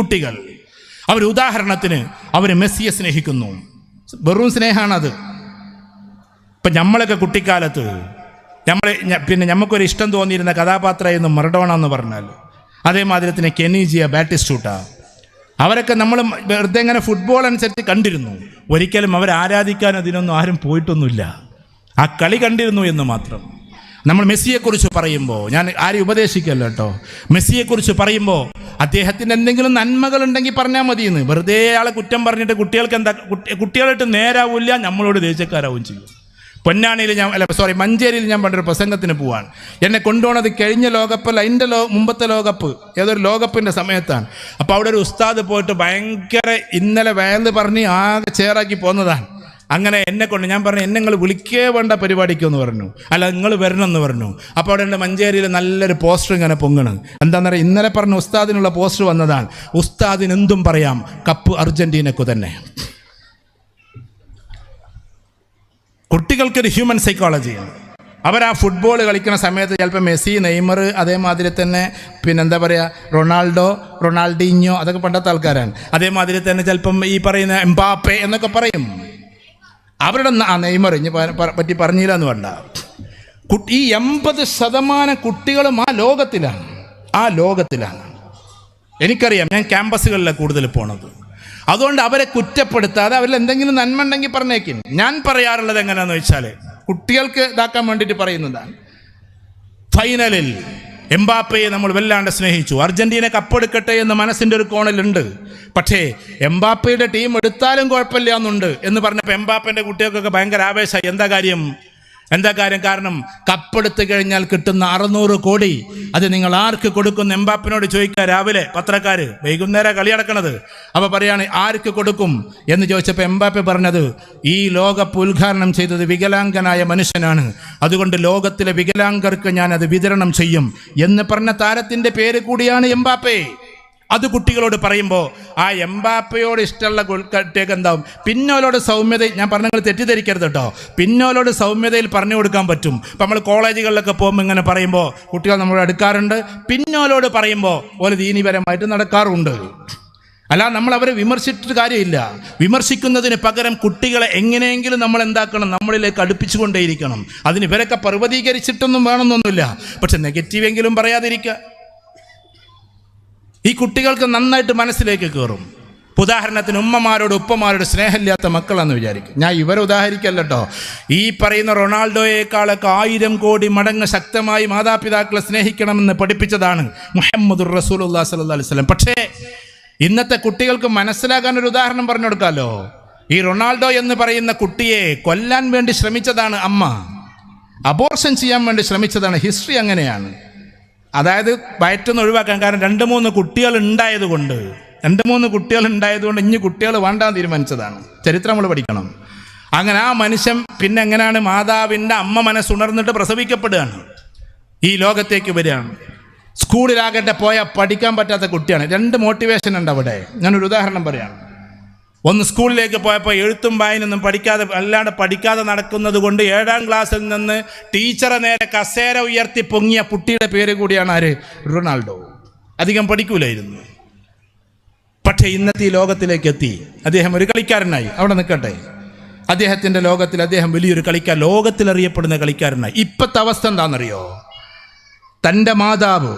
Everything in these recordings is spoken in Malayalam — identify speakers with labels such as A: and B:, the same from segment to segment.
A: കുട്ടികൾ. അവർ ഉദാഹരണത്തിന് അവർ മെസ്സിയെ സ്നേഹിക്കുന്നു. വെറും സ്നേഹമാണത് ഇപ്പം നമ്മളൊക്കെ കുട്ടിക്കാലത്ത് നമ്മൾ പിന്നെ നമുക്കൊരു ഇഷ്ടം തോന്നിയിരുന്ന കഥാപാത്രമായിരുന്നു മറഡോണ എന്ന് പറഞ്ഞാൽ. അതേമാതിരി തന്നെ കെനീജിയ ബാറ്റിസ്റ്റൂട്ട അവരൊക്കെ നമ്മൾ വെറുതെ ഇങ്ങനെ ഫുട്ബോൾ അനുസരിച്ച് കണ്ടിരുന്നു. ഒരിക്കലും അവരെ ആരാധിക്കാൻ അതിനൊന്നും ആരും പോയിട്ടൊന്നുമില്ല. ആ കളി കണ്ടിരുന്നു എന്ന് മാത്രം. നമ്മൾ മെസ്സിയെക്കുറിച്ച് പറയുമ്പോൾ ഞാൻ ആരെയും ഉപദേശിക്കല്ലോ കേട്ടോ. മെസ്സിയെക്കുറിച്ച് പറയുമ്പോൾ അദ്ദേഹത്തിന്റെ എന്തെങ്കിലും നന്മകളുണ്ടെങ്കിൽ പറഞ്ഞാൽ മതിയെന്ന്. വെറുതെ ആളെ കുറ്റം പറഞ്ഞിട്ട് കുട്ടികൾക്ക് എന്താ കുട്ടി- കുട്ടികളായിട്ട് നേരാവില്ല നമ്മളോട് ദേശക്കാരാവും ചെയ്യും. പൊന്നാണിയിൽ ഞാൻ അല്ല സോറി മഞ്ചേരിയിൽ ഞാൻ പണ്ടൊരു പ്രസംഗത്തിന് പോവാണ്. എന്നെ കൊണ്ടുപോണത് കഴിഞ്ഞ ലോകപ്പല്ല അതിന്റെ ലോ മുമ്പത്തെ ലോകപ്പ് ഏതൊരു ലോകപ്പിന്റെ സമയത്താണ്. അപ്പോൾ അവിടെ ഒരു ഉസ്താദ് പോയിട്ട് ഭയങ്കര ഇന്നലെ വയൽ പറഞ്ഞ് ആകെ ചേറാക്കി പോന്നതാണ്. അങ്ങനെ എന്നെ കൊണ്ട് ഞാൻ പറഞ്ഞു എന്നെ നിങ്ങൾ വിളിക്കേ വേണ്ട പരിപാടിക്കെന്ന് പറഞ്ഞു. അല്ല നിങ്ങൾ വരണമെന്ന് പറഞ്ഞു. അപ്പോൾ അവിടെ എന്റെ മഞ്ചേരിയിൽ നല്ലൊരു പോസ്റ്റർ ഇങ്ങനെ പൊങ്ങണ്. എന്താണെന്ന് പറയുക ഇന്നലെ പറഞ്ഞ ഉസ്താദിനുള്ള പോസ്റ്റർ വന്നതാണ്. ഉസ്താദിന് എന്തും പറയാം. കപ്പ് അർജന്റീനക്കു തന്നെ. കുട്ടികൾക്കൊരു ഹ്യൂമൻ സൈക്കോളജിയാണ് അവർ ആ ഫുട്ബോൾ കളിക്കുന്ന സമയത്ത് ചിലപ്പോൾ മെസ്സി നെയ്മർ അതേമാതിരി തന്നെ പിന്നെ എന്താ പറയുക റൊണാൾഡോ റൊണാൾഡീഞ്ഞോ അതൊക്കെ പണ്ടത്തെ ആൾക്കാരാണ്. അതേമാതിരി തന്നെ ചിലപ്പം ഈ പറയുന്ന എംബാപ്പെ എന്നൊക്കെ പറയും. അവരുടെ ആ ഇനി പറ്റി പറഞ്ഞില്ല എന്ന് വേണ്ട കുട്ടി ഈ എൺപത് ശതമാനം കുട്ടികളും ആ ലോകത്തിലാണ്. ആ ലോകത്തിലാണ്. എനിക്കറിയാം ഞാൻ ക്യാമ്പസുകളിലാണ് കൂടുതൽ പോണത്. അതുകൊണ്ട് അവരെ കുറ്റപ്പെടുത്താതെ അവരിൽ എന്തെങ്കിലും നന്മ ഉണ്ടെങ്കിൽ പറഞ്ഞേക്കും. ഞാൻ പറയാറുള്ളത് എങ്ങനെയാണെന്ന് വെച്ചാൽ കുട്ടികൾക്ക് ഇതാക്കാൻ വേണ്ടിയിട്ട് പറയുന്നതാണ്. ഫൈനലിൽ എംബാപ്പയെ നമ്മൾ വല്ലാണ്ട് സ്നേഹിച്ചു. അർജന്റീന കപ്പെടുക്കട്ടെ എന്ന് മനസ്സിന്റെ ഒരു കോണിലുണ്ട്. പക്ഷേ എംബാപ്പയുടെ ടീം എടുത്താലും കുഴപ്പമില്ല എന്നുണ്ട് എന്ന് പറഞ്ഞപ്പോൾ എംബാപ്പന്റെ കുട്ടികൾക്കൊക്കെ ഭയങ്കര ആവേശമായി. എന്താ കാര്യം? എന്താ കാര്യം? കാരണം കപ്പെടുത്തു കഴിഞ്ഞാൽ കിട്ടുന്ന അറുന്നൂറ് കോടി അത് നിങ്ങൾ ആർക്ക് കൊടുക്കും എംബാപ്പിനോട് ചോദിക്കുക രാവിലെ പത്രക്കാർ വൈകുന്നേരം കളി അടക്കണത് അപ്പോൾ പറയാണ് ആർക്ക് കൊടുക്കും? എന്ന് ചോദിച്ചപ്പോൾ എംബാപ്പെ പറഞ്ഞത് ഈ ലോകപ്പ് ഉദ്ഘാടനം ചെയ്തത് വികലാംഗനായ മനുഷ്യനാണ്. അതുകൊണ്ട് ലോകത്തിലെ വികലാംഗർക്ക് ഞാൻ അത് വിതരണം ചെയ്യും. എന്ന് പറഞ്ഞ താരത്തിന്റെ പേര് കൂടിയാണ് എംബാപ്പെ. അത് കുട്ടികളോട് പറയുമ്പോൾ ആ എംബാപ്പയോട് ഇഷ്ടമുള്ള ഗുൾക്കട്ടേക്ക് എന്താവും? പിന്നോലോട് സൗമ്യത ഞാൻ പറഞ്ഞങ്ങൾ തെറ്റിദ്ധരിക്കരുത് കേട്ടോ. പിന്നോലോട് സൗമ്യതയിൽ പറഞ്ഞു കൊടുക്കാൻ പറ്റും. ഇപ്പം നമ്മൾ കോളേജുകളിലൊക്കെ പോകുമ്പോൾ ഇങ്ങനെ പറയുമ്പോൾ കുട്ടികൾ നമ്മളോട് എടുക്കാറുണ്ട് പിന്നോലോട് പറയുമ്പോൾ ഓരോ ദീനിപരമായിട്ട് നടക്കാറുണ്ട്. അല്ല നമ്മൾ അവരെ വിമർശിച്ചിട്ട് കാര്യമില്ല. വിമർശിക്കുന്നതിന് പകരം കുട്ടികളെ എങ്ങനെയെങ്കിലും നമ്മൾ എന്താക്കണം? നമ്മളിലേക്ക് അടുപ്പിച്ചുകൊണ്ടേയിരിക്കണം. അതിന് ഇവരൊക്കെ പർവതീകരിച്ചിട്ടൊന്നും വേണമെന്നൊന്നുമില്ല. പക്ഷെ നെഗറ്റീവെങ്കിലും പറയാതിരിക്കുക. ഈ കുട്ടികൾക്ക് നന്നായിട്ട് മനസ്സിലേക്ക് കയറും ഉദാഹരണത്തിന് ഉമ്മമാരോട് ഉപ്പമാരോട് സ്നേഹമില്ലാത്ത മക്കളാണെന്ന് വിചാരിക്കും. ഞാൻ ഇവരെ ഉദാഹരിക്കല്ലോ ഈ പറയുന്ന റൊണാൾഡോയേക്കാളൊക്കെ ആയിരം കോടി മടങ്ങ് ശക്തമായി മാതാപിതാക്കളെ സ്നേഹിക്കണമെന്ന് പഠിപ്പിച്ചതാണ് മുഹമ്മദുർ റസൂലുല്ലാ അലൈഹി വസല്ലം. പക്ഷേ ഇന്നത്തെ കുട്ടികൾക്ക് മനസ്സിലാക്കാൻ ഒരു ഉദാഹരണം പറഞ്ഞു കൊടുക്കാമല്ലോ ഈ റൊണാൾഡോ എന്ന് പറയുന്ന കുട്ടിയെ കൊല്ലാൻ വേണ്ടി ശ്രമിച്ചതാണ് അമ്മ. അബോർഷൻ ചെയ്യാൻ വേണ്ടി ശ്രമിച്ചതാണ്. ഹിസ്റ്ററി അങ്ങനെയാണ്. അതായത് വയറ്റൊന്ന് ഒഴിവാക്കാൻ കാരണം രണ്ട് മൂന്ന് കുട്ടികൾ ഉണ്ടായതുകൊണ്ട് രണ്ട് മൂന്ന് കുട്ടികൾ ഉണ്ടായതുകൊണ്ട് ഇനി കുട്ടികൾ വേണ്ടാൻ തീരുമാനിച്ചതാണ്. ചരിത്രം നമ്മൾ പഠിക്കണം. അങ്ങനെ ആ മനുഷ്യൻ പിന്നെ എങ്ങനെയാണ് മാതാവിന്റെ അമ്മ മനസ്സുണർന്നിട്ട് പ്രസവിക്കപ്പെടുകയാണ്? ഈ ലോകത്തേക്ക് വരികയാണ്. സ്കൂളിലാകട്ടെ പോയാൽ പഠിക്കാൻ പറ്റാത്ത കുട്ടിയാണ്. രണ്ട് മോട്ടിവേഷൻ ഉണ്ട് അവിടെ. ഞാനൊരു ഉദാഹരണം പറയാണ് ഒന്ന് സ്കൂളിലേക്ക് പോയപ്പോൾ എഴുത്തും വായനൊന്നും പഠിക്കാതെ അല്ലാണ്ട് പഠിക്കാതെ നടക്കുന്നത് കൊണ്ട് ഏഴാം ക്ലാസ്സിൽ നിന്ന് ടീച്ചറെ നേരെ കസേര ഉയർത്തി പൊങ്ങിയ കുട്ടിയുടെ പേര് കൂടിയാണ് ആര്? റൊണാൾഡോ. അധികം പഠിക്കൂലായിരുന്നു. പക്ഷേ ഇന്നത്തെ ഈ ലോകത്തിലേക്ക് എത്തി അദ്ദേഹം ഒരു കളിക്കാരനായി. അവിടെ നിൽക്കട്ടെ. അദ്ദേഹത്തിന്റെ ലോകത്തിൽ അദ്ദേഹം വലിയൊരു കളിക്കാർ ലോകത്തിൽ അറിയപ്പെടുന്ന കളിക്കാരനായി. ഇപ്പോഴത്തെ അവസ്ഥ എന്താണെന്നറിയോ? തന്റെ മാതാവ്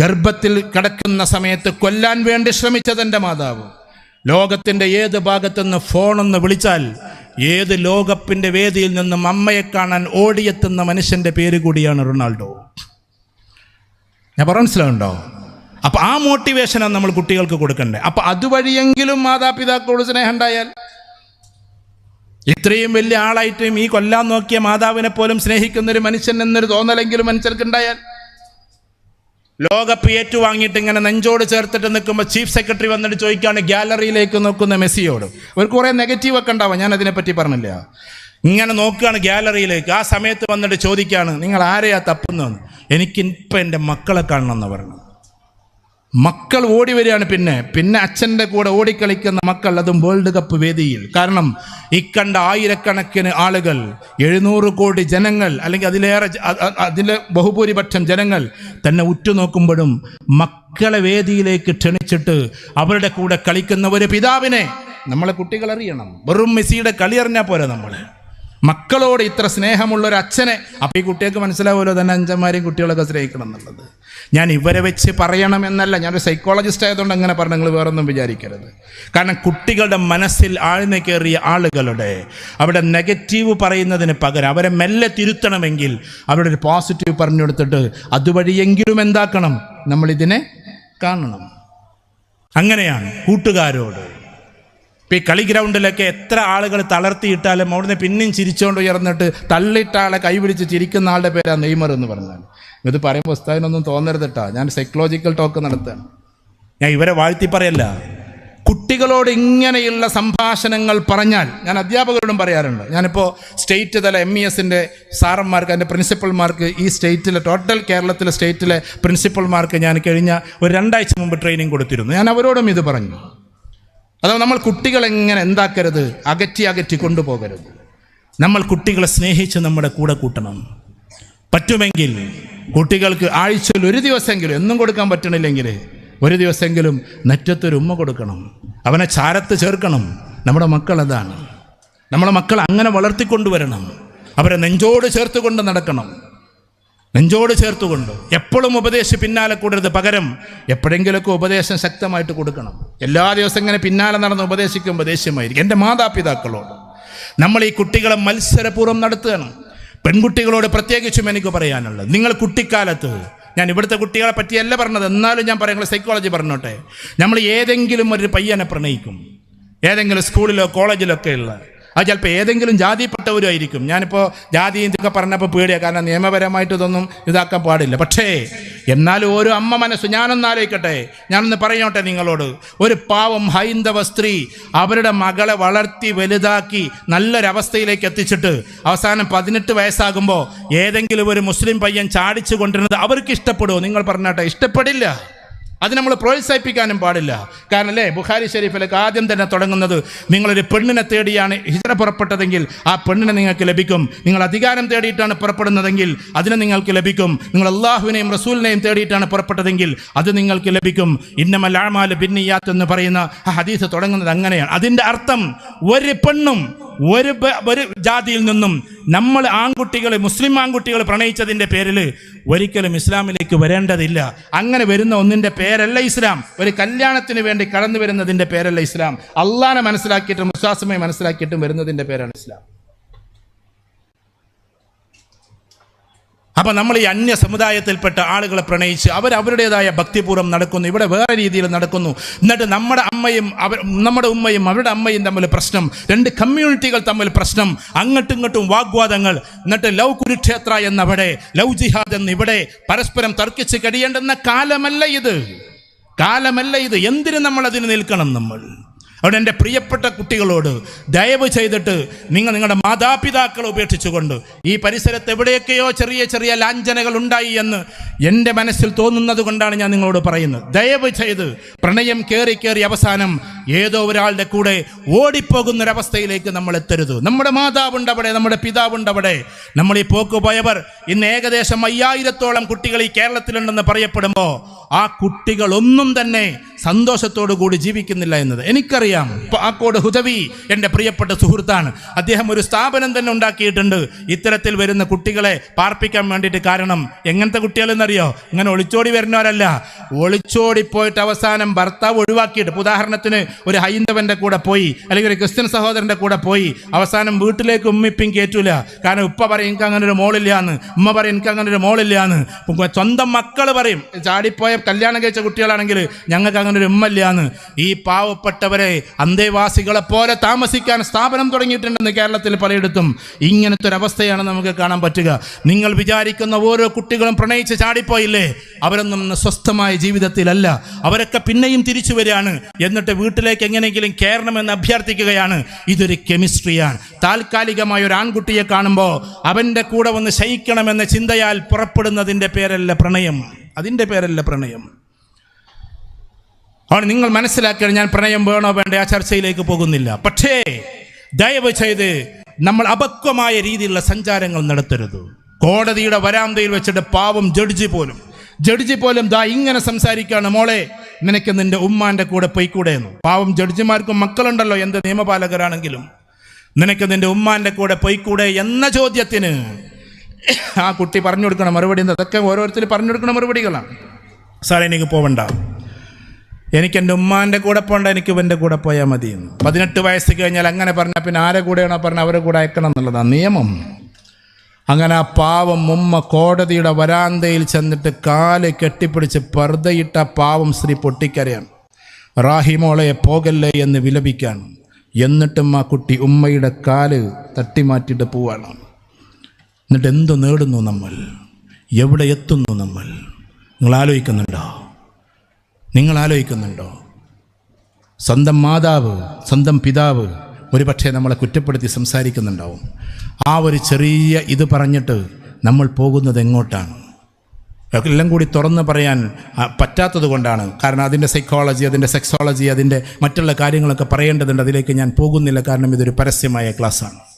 A: ഗർഭത്തിൽ കിടക്കുന്ന സമയത്ത് കൊല്ലാൻ വേണ്ടി ശ്രമിച്ച തന്റെ മാതാവ്. ലോകത്തിന്റെ ഏത് ഭാഗത്തുനിന്ന് ഫോണൊന്ന് വിളിച്ചാൽ ഏത് ലോകപ്പിന്റെ വേദിയിൽ നിന്നും അമ്മയെ കാണാൻ ഓടിയെത്തുന്ന മനുഷ്യന്റെ പേര് കൂടിയാണ് റൊണാൾഡോ. ഞാൻ പറഞ്ഞ മനസ്സിലാവുണ്ടോ അപ്പം ആ മോട്ടിവേഷനാണ് നമ്മൾ കുട്ടികൾക്ക് കൊടുക്കണ്ടേ. അപ്പം അതുവഴിയെങ്കിലും മാതാപിതാക്കളോട് സ്നേഹം ഉണ്ടായാൽ ഇത്രയും വലിയ ആളായിട്ടും ഈ കൊല്ലാൻ നോക്കിയ മാതാവിനെ പോലും സ്നേഹിക്കുന്നൊരു മനുഷ്യൻ എന്നൊരു തോന്നലെങ്കിലും മനുഷ്യർക്ക് ലോകപ്പ് ഏറ്റുവാങ്ങിയിട്ട് ഇങ്ങനെ നെഞ്ചോട് ചേർത്തിട്ട് നിൽക്കുമ്പോൾ ചീഫ് സെക്രട്ടറി വന്നിട്ട് ചോദിക്കുകയാണ് ഗ്യാലറിയിലേക്ക് നോക്കുന്ന മെസ്സിയോട്? ഒരു കുറേ നെഗറ്റീവ് ഒക്കെ ഉണ്ടാവാം. ഞാൻ അതിനെപ്പറ്റി പറഞ്ഞില്ല. ഇങ്ങനെ നോക്കുകയാണ് ഗ്യാലറിയിലേക്ക് ആ സമയത്ത് വന്നിട്ട് ചോദിക്കുകയാണ് നിങ്ങൾ ആരെയാ തപ്പുന്നതെന്ന്? എനിക്ക് എന്റെ മക്കളെ കാണണം എന്ന് പറഞ്ഞു. മക്കൾ ഓടി വരികയാണ് പിന്നെ. പിന്നെ അച്ഛന്റെ കൂടെ ഓടിക്കളിക്കുന്ന മക്കൾ അതും വേൾഡ് കപ്പ് വേദിയിൽ. കാരണം ഇക്കണ്ട ആയിരക്കണക്കിന് ആളുകൾ എഴുന്നൂറ് കോടി ജനങ്ങൾ അല്ലെങ്കിൽ അതിലേറെ അതിലെ ബഹുഭൂരിപക്ഷം ജനങ്ങൾ തന്നെ ഉറ്റുനോക്കുമ്പോഴും മക്കളെ വേദിയിലേക്ക് ക്ഷണിച്ചിട്ട് അവരുടെ കൂടെ കളിക്കുന്ന ഒരു പിതാവിനെ നമ്മളെ കുട്ടികൾ അറിയണം. വെറും മെസ്സിയുടെ കളി അറിഞ്ഞാൽ പോരാ നമ്മൾ മക്കളോട് ഇത്ര സ്നേഹമുള്ള ഒരു അച്ഛനെ അപ്പം ഈ കുട്ടികൾക്ക് മനസ്സിലാവുമല്ലോ തന്നെ അഞ്ചന്മാരെയും കുട്ടികളൊക്കെ സ്നേഹിക്കണം എന്നുള്ളത്. ഞാൻ ഇവരെ വെച്ച് പറയണമെന്നല്ല ഞാനൊരു സൈക്കോളജിസ്റ്റ് ആയതുകൊണ്ട് അങ്ങനെ പറഞ്ഞു നിങ്ങൾ വേറൊന്നും വിചാരിക്കരുത്. കാരണം കുട്ടികളുടെ മനസ്സിൽ ആഴ്ന്ന കയറിയ ആളുകളുടെ അവിടെ നെഗറ്റീവ് പറയുന്നതിന് പകരം അവരെ മെല്ലെ തിരുത്തണമെങ്കിൽ അവരുടെ ഒരു പോസിറ്റീവ് പറഞ്ഞു കൊടുത്തിട്ട് അതുവഴിയെങ്കിലും എന്താക്കണം? നമ്മളിതിനെ കാണണം. അങ്ങനെയാണ് കൂട്ടുകാരോട് ഇപ്പം ഈ കളി ഗ്രൗണ്ടിലൊക്കെ എത്ര ആളുകൾ തളർത്തിയിട്ടാലും അവിടുന്ന് പിന്നെയും ചിരിച്ചുകൊണ്ട് ഉയർന്നിട്ട് തള്ളിയിട്ട ആളെ കൈപിടിച്ച് ചിരിക്കുന്ന ആളുടെ പേരാണ് നെയ്മർ എന്ന് പറഞ്ഞാൽ ഇത് പറയുമ്പോൾ പുസ്തകനൊന്നും തോന്നരുതട്ടാ ഞാൻ സൈക്കോളജിക്കൽ ടോക്ക് നടത്തുകയാണ്. ഞാൻ ഇവരെ വാഴ്ത്തി പറയല്ല. കുട്ടികളോട് ഇങ്ങനെയുള്ള സംഭാഷണങ്ങൾ പറഞ്ഞാൽ ഞാൻ അധ്യാപകരോടും പറയാറുണ്ട്. ഞാനിപ്പോൾ സ്റ്റേറ്റ് തല എം ഇ എസിന്റെ സാറന്മാർക്ക് എന്റെ പ്രിൻസിപ്പൽമാർക്ക് ഈ സ്റ്റേറ്റിലെ ടോട്ടൽ കേരളത്തിലെ സ്റ്റേറ്റിലെ പ്രിൻസിപ്പൽമാർക്ക് ഞാൻ കഴിഞ്ഞ ഒരു രണ്ടാഴ്ച മുമ്പ് ട്രെയിനിങ് കൊടുത്തിരുന്നു. ഞാൻ അവരോടും ഇത് പറഞ്ഞു. അഥവാ നമ്മൾ കുട്ടികളെങ്ങനെ എന്താക്കരുത്? അകറ്റി അകറ്റി കൊണ്ടുപോകരുത്. നമ്മൾ കുട്ടികളെ സ്നേഹിച്ച് നമ്മുടെ കൂടെ കൂട്ടണം. പറ്റുമെങ്കിൽ കുട്ടികൾക്ക് ആഴ്ചയിൽ ഒരു ദിവസമെങ്കിലും എന്നും കൊടുക്കാൻ പറ്റണില്ലെങ്കിൽ ഒരു ദിവസമെങ്കിലും നെറ്റത്തൊരു ഉമ്മ കൊടുക്കണം. അവനെ ചാരത്ത് ചേർക്കണം. നമ്മുടെ മക്കൾ അതാണ്. നമ്മുടെ മക്കൾ അങ്ങനെ വളർത്തിക്കൊണ്ടുവരണം. അവരെ നെഞ്ചോട് ചേർത്ത് കൊണ്ട് നടക്കണം. നെഞ്ചോട് ചേർത്തുകൊണ്ട് എപ്പോഴും ഉപദേശം പിന്നാലെ കൂടരുത്. പകരം എപ്പോഴെങ്കിലുമൊക്കെ ഉപദേശം ശക്തമായിട്ട് കൊടുക്കണം. എല്ലാ ദിവസം ഇങ്ങനെ പിന്നാലെ നടന്ന് ഉപദേശിക്കുമ്പോൾ ദേഷ്യമായിരിക്കും. എന്റെ മാതാപിതാക്കളോട് നമ്മൾ ഈ കുട്ടികളെ മത്സരപൂർവം നടത്തുകയാണ് പെൺകുട്ടികളോട് പ്രത്യേകിച്ചും എനിക്ക് പറയാനുള്ളത് നിങ്ങൾ കുട്ടിക്കാലത്ത് ഞാൻ ഇവിടുത്തെ കുട്ടികളെ പറ്റിയല്ല പറഞ്ഞത് എന്നാലും ഞാൻ പറയാം സൈക്കോളജി പറഞ്ഞോട്ടെ. നമ്മൾ ഏതെങ്കിലും ഒരു പയ്യനെ പ്രണയിക്കും. ഏതെങ്കിലും സ്കൂളിലോ കോളേജിലോ ഒക്കെ ഉള്ള അത് ചിലപ്പോൾ ഏതെങ്കിലും ജാതിപ്പെട്ടവരും ആയിരിക്കും. ഞാനിപ്പോൾ ജാതി ഇതൊക്കെ പറഞ്ഞപ്പോൾ പേടിയാണ് കാരണം നിയമപരമായിട്ട് ഇതൊന്നും ഇതാക്കാൻ പാടില്ല. പക്ഷേ എന്നാലും ഓരോ അമ്മ മനസ്സ് ഞാനൊന്ന് ആലോചിക്കട്ടെ. ഞാനൊന്ന് പറയോട്ടെ നിങ്ങളോട്. ഒരു പാവം ഹൈന്ദവ സ്ത്രീ അവരുടെ മകളെ വളർത്തി വലുതാക്കി നല്ലൊരവസ്ഥയിലേക്ക് എത്തിച്ചിട്ട് അവസാനം പതിനെട്ട് വയസ്സാകുമ്പോൾ ഏതെങ്കിലും ഒരു മുസ്ലിം പയ്യൻ ചാടിച്ചു കൊണ്ടിരുന്നത് അവർക്ക് ഇഷ്ടപ്പെടുമോ നിങ്ങൾ പറഞ്ഞാട്ടെ ഇഷ്ടപ്പെടില്ല. അത് നമ്മൾ പ്രോത്സാഹിപ്പിക്കാനും പാടില്ല. കാരണം അല്ലേ ബുഖാരി ഷെരീഫിലേക്ക് ആദ്യം തന്നെ തുടങ്ങുന്നത് നിങ്ങളൊരു പെണ്ണിനെ തേടിയാണ് ഹിജറ പുറപ്പെട്ടതെങ്കിൽ ആ പെണ്ണിനെ നിങ്ങൾക്ക് ലഭിക്കും. നിങ്ങൾ അധികാരം തേടിയിട്ടാണ് പുറപ്പെടുന്നതെങ്കിൽ അതിനെ നിങ്ങൾക്ക് ലഭിക്കും. നിങ്ങൾ അള്ളാഹുവിനെയും റസൂലിനെയും തേടിയിട്ടാണ് പുറപ്പെട്ടതെങ്കിൽ അത് നിങ്ങൾക്ക് ലഭിക്കും. ഇന്നമല്ലാമാൽ ബിന്നിയാത്ത് എന്ന് പറയുന്ന ആ ഹദീസ് തുടങ്ങുന്നത് അങ്ങനെയാണ്. അതിന്റെ അർത്ഥം ഒരു പെണ്ണും ഒരു ഒരു ജാതിയിൽ നിന്നും നമ്മൾ ആൺകുട്ടികളെ മുസ്ലിം ആൺകുട്ടികൾ പ്രണയിച്ചതിന്റെ പേരിൽ ഒരിക്കലും ഇസ്ലാമിലേക്ക് വരേണ്ടതില്ല. അങ്ങനെ വരുന്ന ഒന്നിന്റെ പേരല്ല ഇസ്ലാം. ഒരു കല്യാണത്തിന് വേണ്ടി കടന്നു വരുന്നതിന്റെ പേരല്ല ഇസ്ലാം. അള്ളാനെ മനസ്സിലാക്കിയിട്ടും വിശ്വാസമായി മനസ്സിലാക്കിയിട്ടും വരുന്നതിന്റെ പേരാണ് ഇസ്ലാം. അപ്പം നമ്മൾ ഈ അന്യ സമുദായത്തിൽപ്പെട്ട ആളുകളെ പ്രണയിച്ച് അവർ അവരുടേതായ ഭക്തിപൂർവം നടക്കുന്നു ഇവിടെ വേറെ രീതിയിൽ നടക്കുന്നു. എന്നിട്ട് നമ്മുടെ അമ്മയും അവർ നമ്മുടെ ഉമ്മയും അവരുടെ അമ്മയും തമ്മിൽ പ്രശ്നം രണ്ട് കമ്മ്യൂണിറ്റികൾ തമ്മിൽ പ്രശ്നം അങ്ങോട്ടും ഇങ്ങോട്ടും വാഗ്വാദങ്ങൾ. എന്നിട്ട് ലവ് കുരുക്ഷേത്ര എന്നവിടെ ലവ് ജിഹാദ് എന്നിവിടെ പരസ്പരം തർക്കിച്ച് കഴിയേണ്ടുന്ന കാലമല്ല ഇത്. കാലമല്ല ഇത്. എന്തിനു നമ്മൾ അതിന് നിൽക്കണം നമ്മൾ? അവിടെ എന്റെ പ്രിയപ്പെട്ട കുട്ടികളോട് ദയവ് ചെയ്തിട്ട് നിങ്ങൾ നിങ്ങളുടെ മാതാപിതാക്കളെ ഉപേക്ഷിച്ചുകൊണ്ട് ഈ പരിസരത്ത് എവിടെയൊക്കെയോ ചെറിയ ചെറിയ ലാഞ്ചനകൾ ഉണ്ടായി എന്ന് എന്റെ മനസ്സിൽ തോന്നുന്നത് കൊണ്ടാണ് ഞാൻ നിങ്ങളോട് പറയുന്നത്. ദയവ് ചെയ്ത് പ്രണയം കയറി കയറി അവസാനം ഏതോ ഒരാളുടെ കൂടെ ഓടിപ്പോകുന്നൊരവസ്ഥയിലേക്ക് നമ്മൾ എത്തരുത്. നമ്മുടെ മാതാവുണ്ടവിടെ നമ്മുടെ പിതാവുണ്ടവിടെ നമ്മൾ ഈ പോക്ക് പോയവർ ഇന്ന് ഏകദേശം അയ്യായിരത്തോളം കുട്ടികൾ ഈ കേരളത്തിലുണ്ടെന്ന് പറയപ്പെടുമ്പോൾ ആ കുട്ടികളൊന്നും തന്നെ സന്തോഷത്തോടു കൂടി ജീവിക്കുന്നില്ല എന്നത് എനിക്കറിയാം. പാക്കോട് ഹുദവി എന്റെ പ്രിയപ്പെട്ട സുഹൃത്താണ്. അദ്ദേഹം ഒരു സ്ഥാപനം തന്നെ ഉണ്ടാക്കിയിട്ടുണ്ട്. ഇത്തരത്തിൽ വരുന്ന കുട്ടികളെ പാർപ്പിക്കാൻ വേണ്ടിയിട്ട് കാരണം എങ്ങനത്തെ കുട്ടികളെന്നറിയോ? ഇങ്ങനെ ഒളിച്ചോടി വരുന്നവരല്ല. ഒളിച്ചോടി പോയിട്ട് അവസാനം ഭർത്താവ് ഒഴിവാക്കിയിട്ട് ഉദാഹരണത്തിന് ഒരു ഹൈന്ദവന്റെ കൂടെ പോയി അല്ലെങ്കിൽ ഒരു ക്രിസ്ത്യൻ സഹോദരന്റെ കൂടെ പോയി അവസാനം വീട്ടിലേക്ക് ഉമ്മിപ്പിൻ കയറ്റൂല കാരണം ഉപ്പ പറയും എനിക്ക് അങ്ങനെ ഒരു മോളില്ല എന്ന് ഉമ്മ പറയും എനിക്ക് അങ്ങനെ ഒരു മോളില്ല എന്ന് സ്വന്തം മക്കൾ പറയും ചാടിപ്പോയ കല്യാണം കഴിച്ച കുട്ടികളാണെങ്കിൽ ഞങ്ങൾക്ക് അങ്ങനെ ഒരു ഉമ്മ ഇല്ല എന്ന് ഈ പാവപ്പെട്ടവരെ അന്തേവാസികളെ പോലെ താമസിക്കാൻ സ്ഥാപനം തുടങ്ങിയിട്ടുണ്ടെന്ന് കേരളത്തിൽ പലയിടത്തും ഇങ്ങനത്തെ ഒരു അവസ്ഥയാണ് നമുക്ക് കാണാൻ പറ്റുക. നിങ്ങൾ വിചാരിക്കുന്ന ഓരോ കുട്ടികളും പ്രണയിച്ച് ചാടിപ്പോയില്ലേ? അവരൊന്നും സ്വസ്ഥമായ ജീവിതത്തിലല്ല. അവരൊക്കെ പിന്നെയും തിരിച്ചു വരികയാണ്. എന്നിട്ട് വീട്ടിലേക്ക് എങ്ങനെയെങ്കിലും കയറണമെന്ന് അഭ്യർത്ഥിക്കുകയാണ്. ഇതൊരു കെമിസ്ട്രിയാണ്. താൽക്കാലികമായ ഒരു ആൺകുട്ടിയെ കാണുമ്പോൾ അവന്റെ കൂടെ വന്ന് ശയിക്കണമെന്ന ചിന്തയാൽ പുറപ്പെടുന്നതിന്റെ പേരല്ല പ്രണയം. അതിന്റെ പേരല്ല പ്രണയം. ആണ് നിങ്ങൾ മനസ്സിലാക്കിയാൽ ഞാൻ പ്രണയം വേണോ വേണ്ട? ആ ചർച്ചയിലേക്ക് പോകുന്നില്ല. പക്ഷേ ദയവ് ചെയ്ത് നമ്മൾ അപക്വമായ രീതിയിലുള്ള സഞ്ചാരങ്ങൾ നടത്തരുത്. കോടതിയുടെ വരാന്തയിൽ വെച്ചിട്ട് പാവം ജഡ്ജി പോലും ജഡ്ജി പോലും ദാ ഇങ്ങനെ സംസാരിക്കുകയാണ് മോളെ നിനക്ക് നിന്റെ ഉമ്മാന്റെ കൂടെ പൊയ്ക്കൂടെ എന്ന് പാവം ജഡ്ജിമാർക്കും മക്കളുണ്ടല്ലോ എന്ത് നിയമപാലകരാണെങ്കിലും. നിനക്ക് നിന്റെ ഉമ്മാന്റെ കൂടെ പൊയ്ക്കൂടെ എന്ന ചോദ്യത്തിന് ആ കുട്ടി പറഞ്ഞു കൊടുക്കണം മറുപടി? അതൊക്കെ ഓരോരുത്തർ പറഞ്ഞു കൊടുക്കണ മറുപടികളാണ്. സാറേ എനിക്ക് പോവണ്ട എനിക്ക് എന്റെ ഉമ്മാന്റെ കൂടെ പോകണ്ട എനിക്ക് ഇവന്റെ കൂടെ പോയാൽ മതി പതിനെട്ട് വയസ്സ് കഴിഞ്ഞാൽ അങ്ങനെ പറഞ്ഞാൽ പിന്നെ ആരെ കൂടെയാണോ പറഞ്ഞാൽ അവരെ കൂടെ അയക്കണം എന്നുള്ളതാണ് നിയമം. അങ്ങനെ ആ പാവം ഉമ്മ കോടതിയുടെ വരാന്തയിൽ ചെന്നിട്ട് കാൽ കെട്ടിപ്പിടിച്ച് പർദ്ദയിട്ട പാവം സ്ത്രീ പൊട്ടിക്കരയാണ്. റാഹിമോളെ പോകല്ലേ എന്ന് വിലപിക്കാൻ. എന്നിട്ടും ആ കുട്ടി ഉമ്മയുടെ കാൽ തട്ടിമാറ്റിയിട്ട് പോവാണ്. എന്നിട്ട് എന്ത് നേടുന്നു നമ്മൾ? എവിടെ എത്തുന്നു നമ്മൾ? നിങ്ങൾ ആലോചിക്കുന്നുണ്ടോ? നിങ്ങൾ ആലോചിക്കുന്നുണ്ടോ? സ്വന്തം മാതാവ് സ്വന്തം പിതാവ് ഒരുപക്ഷെ നമ്മളെ കുറ്റപ്പെടുത്തി സംസാരിക്കുന്നുണ്ടാവും. ആ ഒരു ചെറിയ ഇത് പറഞ്ഞിട്ട് നമ്മൾ പോകുന്നത് എങ്ങോട്ടാണ്? എല്ലാം കൂടി തുറന്ന് പറയാൻ പറ്റാത്തത് കൊണ്ടാണ്. കാരണം അതിന്റെ സൈക്കോളജി അതിന്റെ സെക്സോളജി അതിന്റെ മറ്റുള്ള കാര്യങ്ങളൊക്കെ പറയേണ്ടതുണ്ട്. അതിലേക്ക് ഞാൻ പോകുന്നില്ല. കാരണം ഇതൊരു പരസ്യമായ ക്ലാസ്സാണ്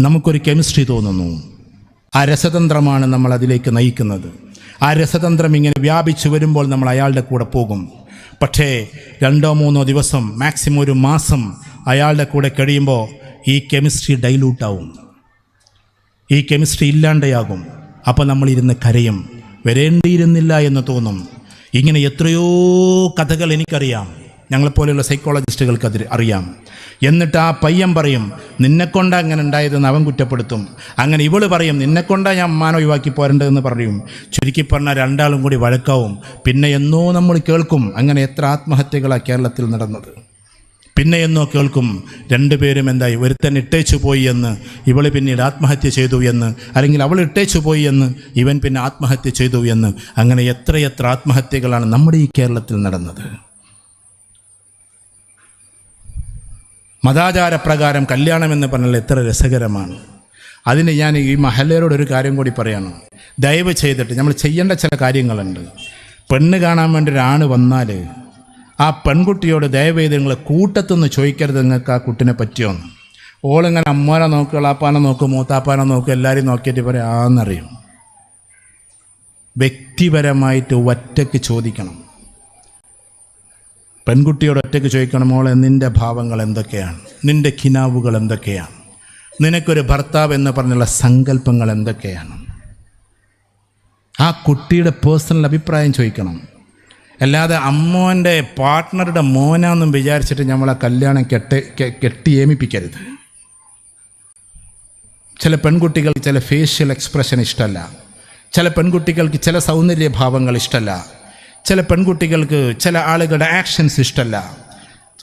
A: നമുക്കൊരു കെമിസ്ട്രി തോന്നുന്നു. ആ രസതന്ത്രമാണ് നമ്മൾ അതിലേക്ക് നയിക്കുന്നത്. ആ രസതന്ത്രം ഇങ്ങനെ വ്യാപിച്ചു വരുമ്പോൾ നമ്മൾ അയാളുടെ കൂടെ പോകും. പക്ഷേ രണ്ടോ മൂന്നോ ദിവസം മാക്സിമം ഒരു മാസം അയാളുടെ കൂടെ കഴിയുമ്പോൾ ഈ കെമിസ്ട്രി ഡൈലൂട്ടാവും. ഈ കെമിസ്ട്രി ഇല്ലാണ്ടയാകും അപ്പോൾ നമ്മളിരുന്ന് കരയും. വരേണ്ടിയിരുന്നില്ല എന്ന് തോന്നും. ഇങ്ങനെ എത്രയോ കഥകൾ എനിക്കറിയാം. ഞങ്ങളെപ്പോലെയുള്ള സൈക്കോളജിസ്റ്റുകൾക്ക് അതിൽ അറിയാം. എന്നിട്ട് ആ പയ്യൻ പറയും നിന്നെക്കൊണ്ടാ അങ്ങനെ ഉണ്ടായതെന്ന് അവൻ കുറ്റപ്പെടുത്തും. അങ്ങനെ ഇവൾ പറയും നിന്നെക്കൊണ്ടാ ഞാൻ അമ്മാനെ ഒഴിവാക്കി പോരേണ്ടതെന്ന് പറയും. ചുരുക്കി പറഞ്ഞാൽ രണ്ടാളും കൂടി വഴക്കാവും. പിന്നെ എന്നോ നമ്മൾ കേൾക്കും അങ്ങനെ എത്ര ആത്മഹത്യകളാണ് കേരളത്തിൽ നടന്നത്. പിന്നെ എന്നോ കേൾക്കും രണ്ടുപേരും എന്തായി? ഒരുത്തൻ ഇട്ടേച്ചു പോയി എന്ന് ഇവൾ പിന്നീട് ആത്മഹത്യ ചെയ്തു എന്ന് അല്ലെങ്കിൽ അവൾ ഇട്ടേച്ചു പോയി എന്ന് ഇവൻ പിന്നെ ആത്മഹത്യ ചെയ്തു എന്ന്. അങ്ങനെ എത്രയെത്ര ആത്മഹത്യകളാണ് നമ്മുടെ ഈ കേരളത്തിൽ നടന്നത്. മതാചാരപ്രകാരം കല്യാണം എന്ന് പറഞ്ഞാൽ എത്ര രസകരമാണ്. അതിന് ഞാൻ ഈ മഹല്ലരോട് ഒരു കാര്യം കൂടി പറയണം. ദയവ് ചെയ്തിട്ട് നമ്മൾ ചെയ്യേണ്ട ചില കാര്യങ്ങളുണ്ട്. പെണ്ണ് കാണാൻ വേണ്ടി ഒരാണ് വന്നാൽ ആ പെൺകുട്ടിയോട് ദയവ് ചെയ്ത് നിങ്ങൾ കൂട്ടത്തുനിന്ന് ചോദിക്കരുത് നിങ്ങൾക്ക് ആ കുട്ടിനെ പറ്റിയോന്ന്. ഓളിങ്ങനെ അമ്മാനെ നോക്കുക ഇളാപ്പാനെ നോക്കും മൂത്താപ്പാനെ നോക്കും എല്ലാവരെയും നോക്കിയിട്ട് പറയാം ആന്നറിയും. വ്യക്തിപരമായിട്ട് ഒറ്റയ്ക്ക് ചോദിക്കണം. പെൺകുട്ടിയോട് ഒറ്റയ്ക്ക് ചോദിക്കണം മോളെ നിന്റെ ഭാവങ്ങൾ എന്തൊക്കെയാണ്? നിന്റെ കിനാവുകൾ എന്തൊക്കെയാണ്? നിനക്കൊരു ഭർത്താവ് എന്ന് പറഞ്ഞുള്ള സങ്കല്പങ്ങൾ എന്തൊക്കെയാണ്? ആ കുട്ടിയുടെ പേഴ്സണൽ അഭിപ്രായം ചോദിക്കണം. അല്ലാതെ അമ്മോന്റെ പാർട്ട്ണറുടെ മോനാന്നും വിചാരിച്ചിട്ട് നമ്മളെ കല്യാണം കെട്ട കെട്ടി ഏമിപ്പിക്കരുത്. ചില പെൺകുട്ടികൾക്ക് ചില ഫേഷ്യൽ എക്സ്പ്രഷൻ ഇഷ്ടമല്ല ചില പെൺകുട്ടികൾക്ക് ചില സൗന്ദര്യഭാവങ്ങൾ ഇഷ്ടമല്ല ചില പെൺകുട്ടികൾക്ക് ചില ആളുകളുടെ ആക്ഷൻസ് ഇഷ്ടമല്ല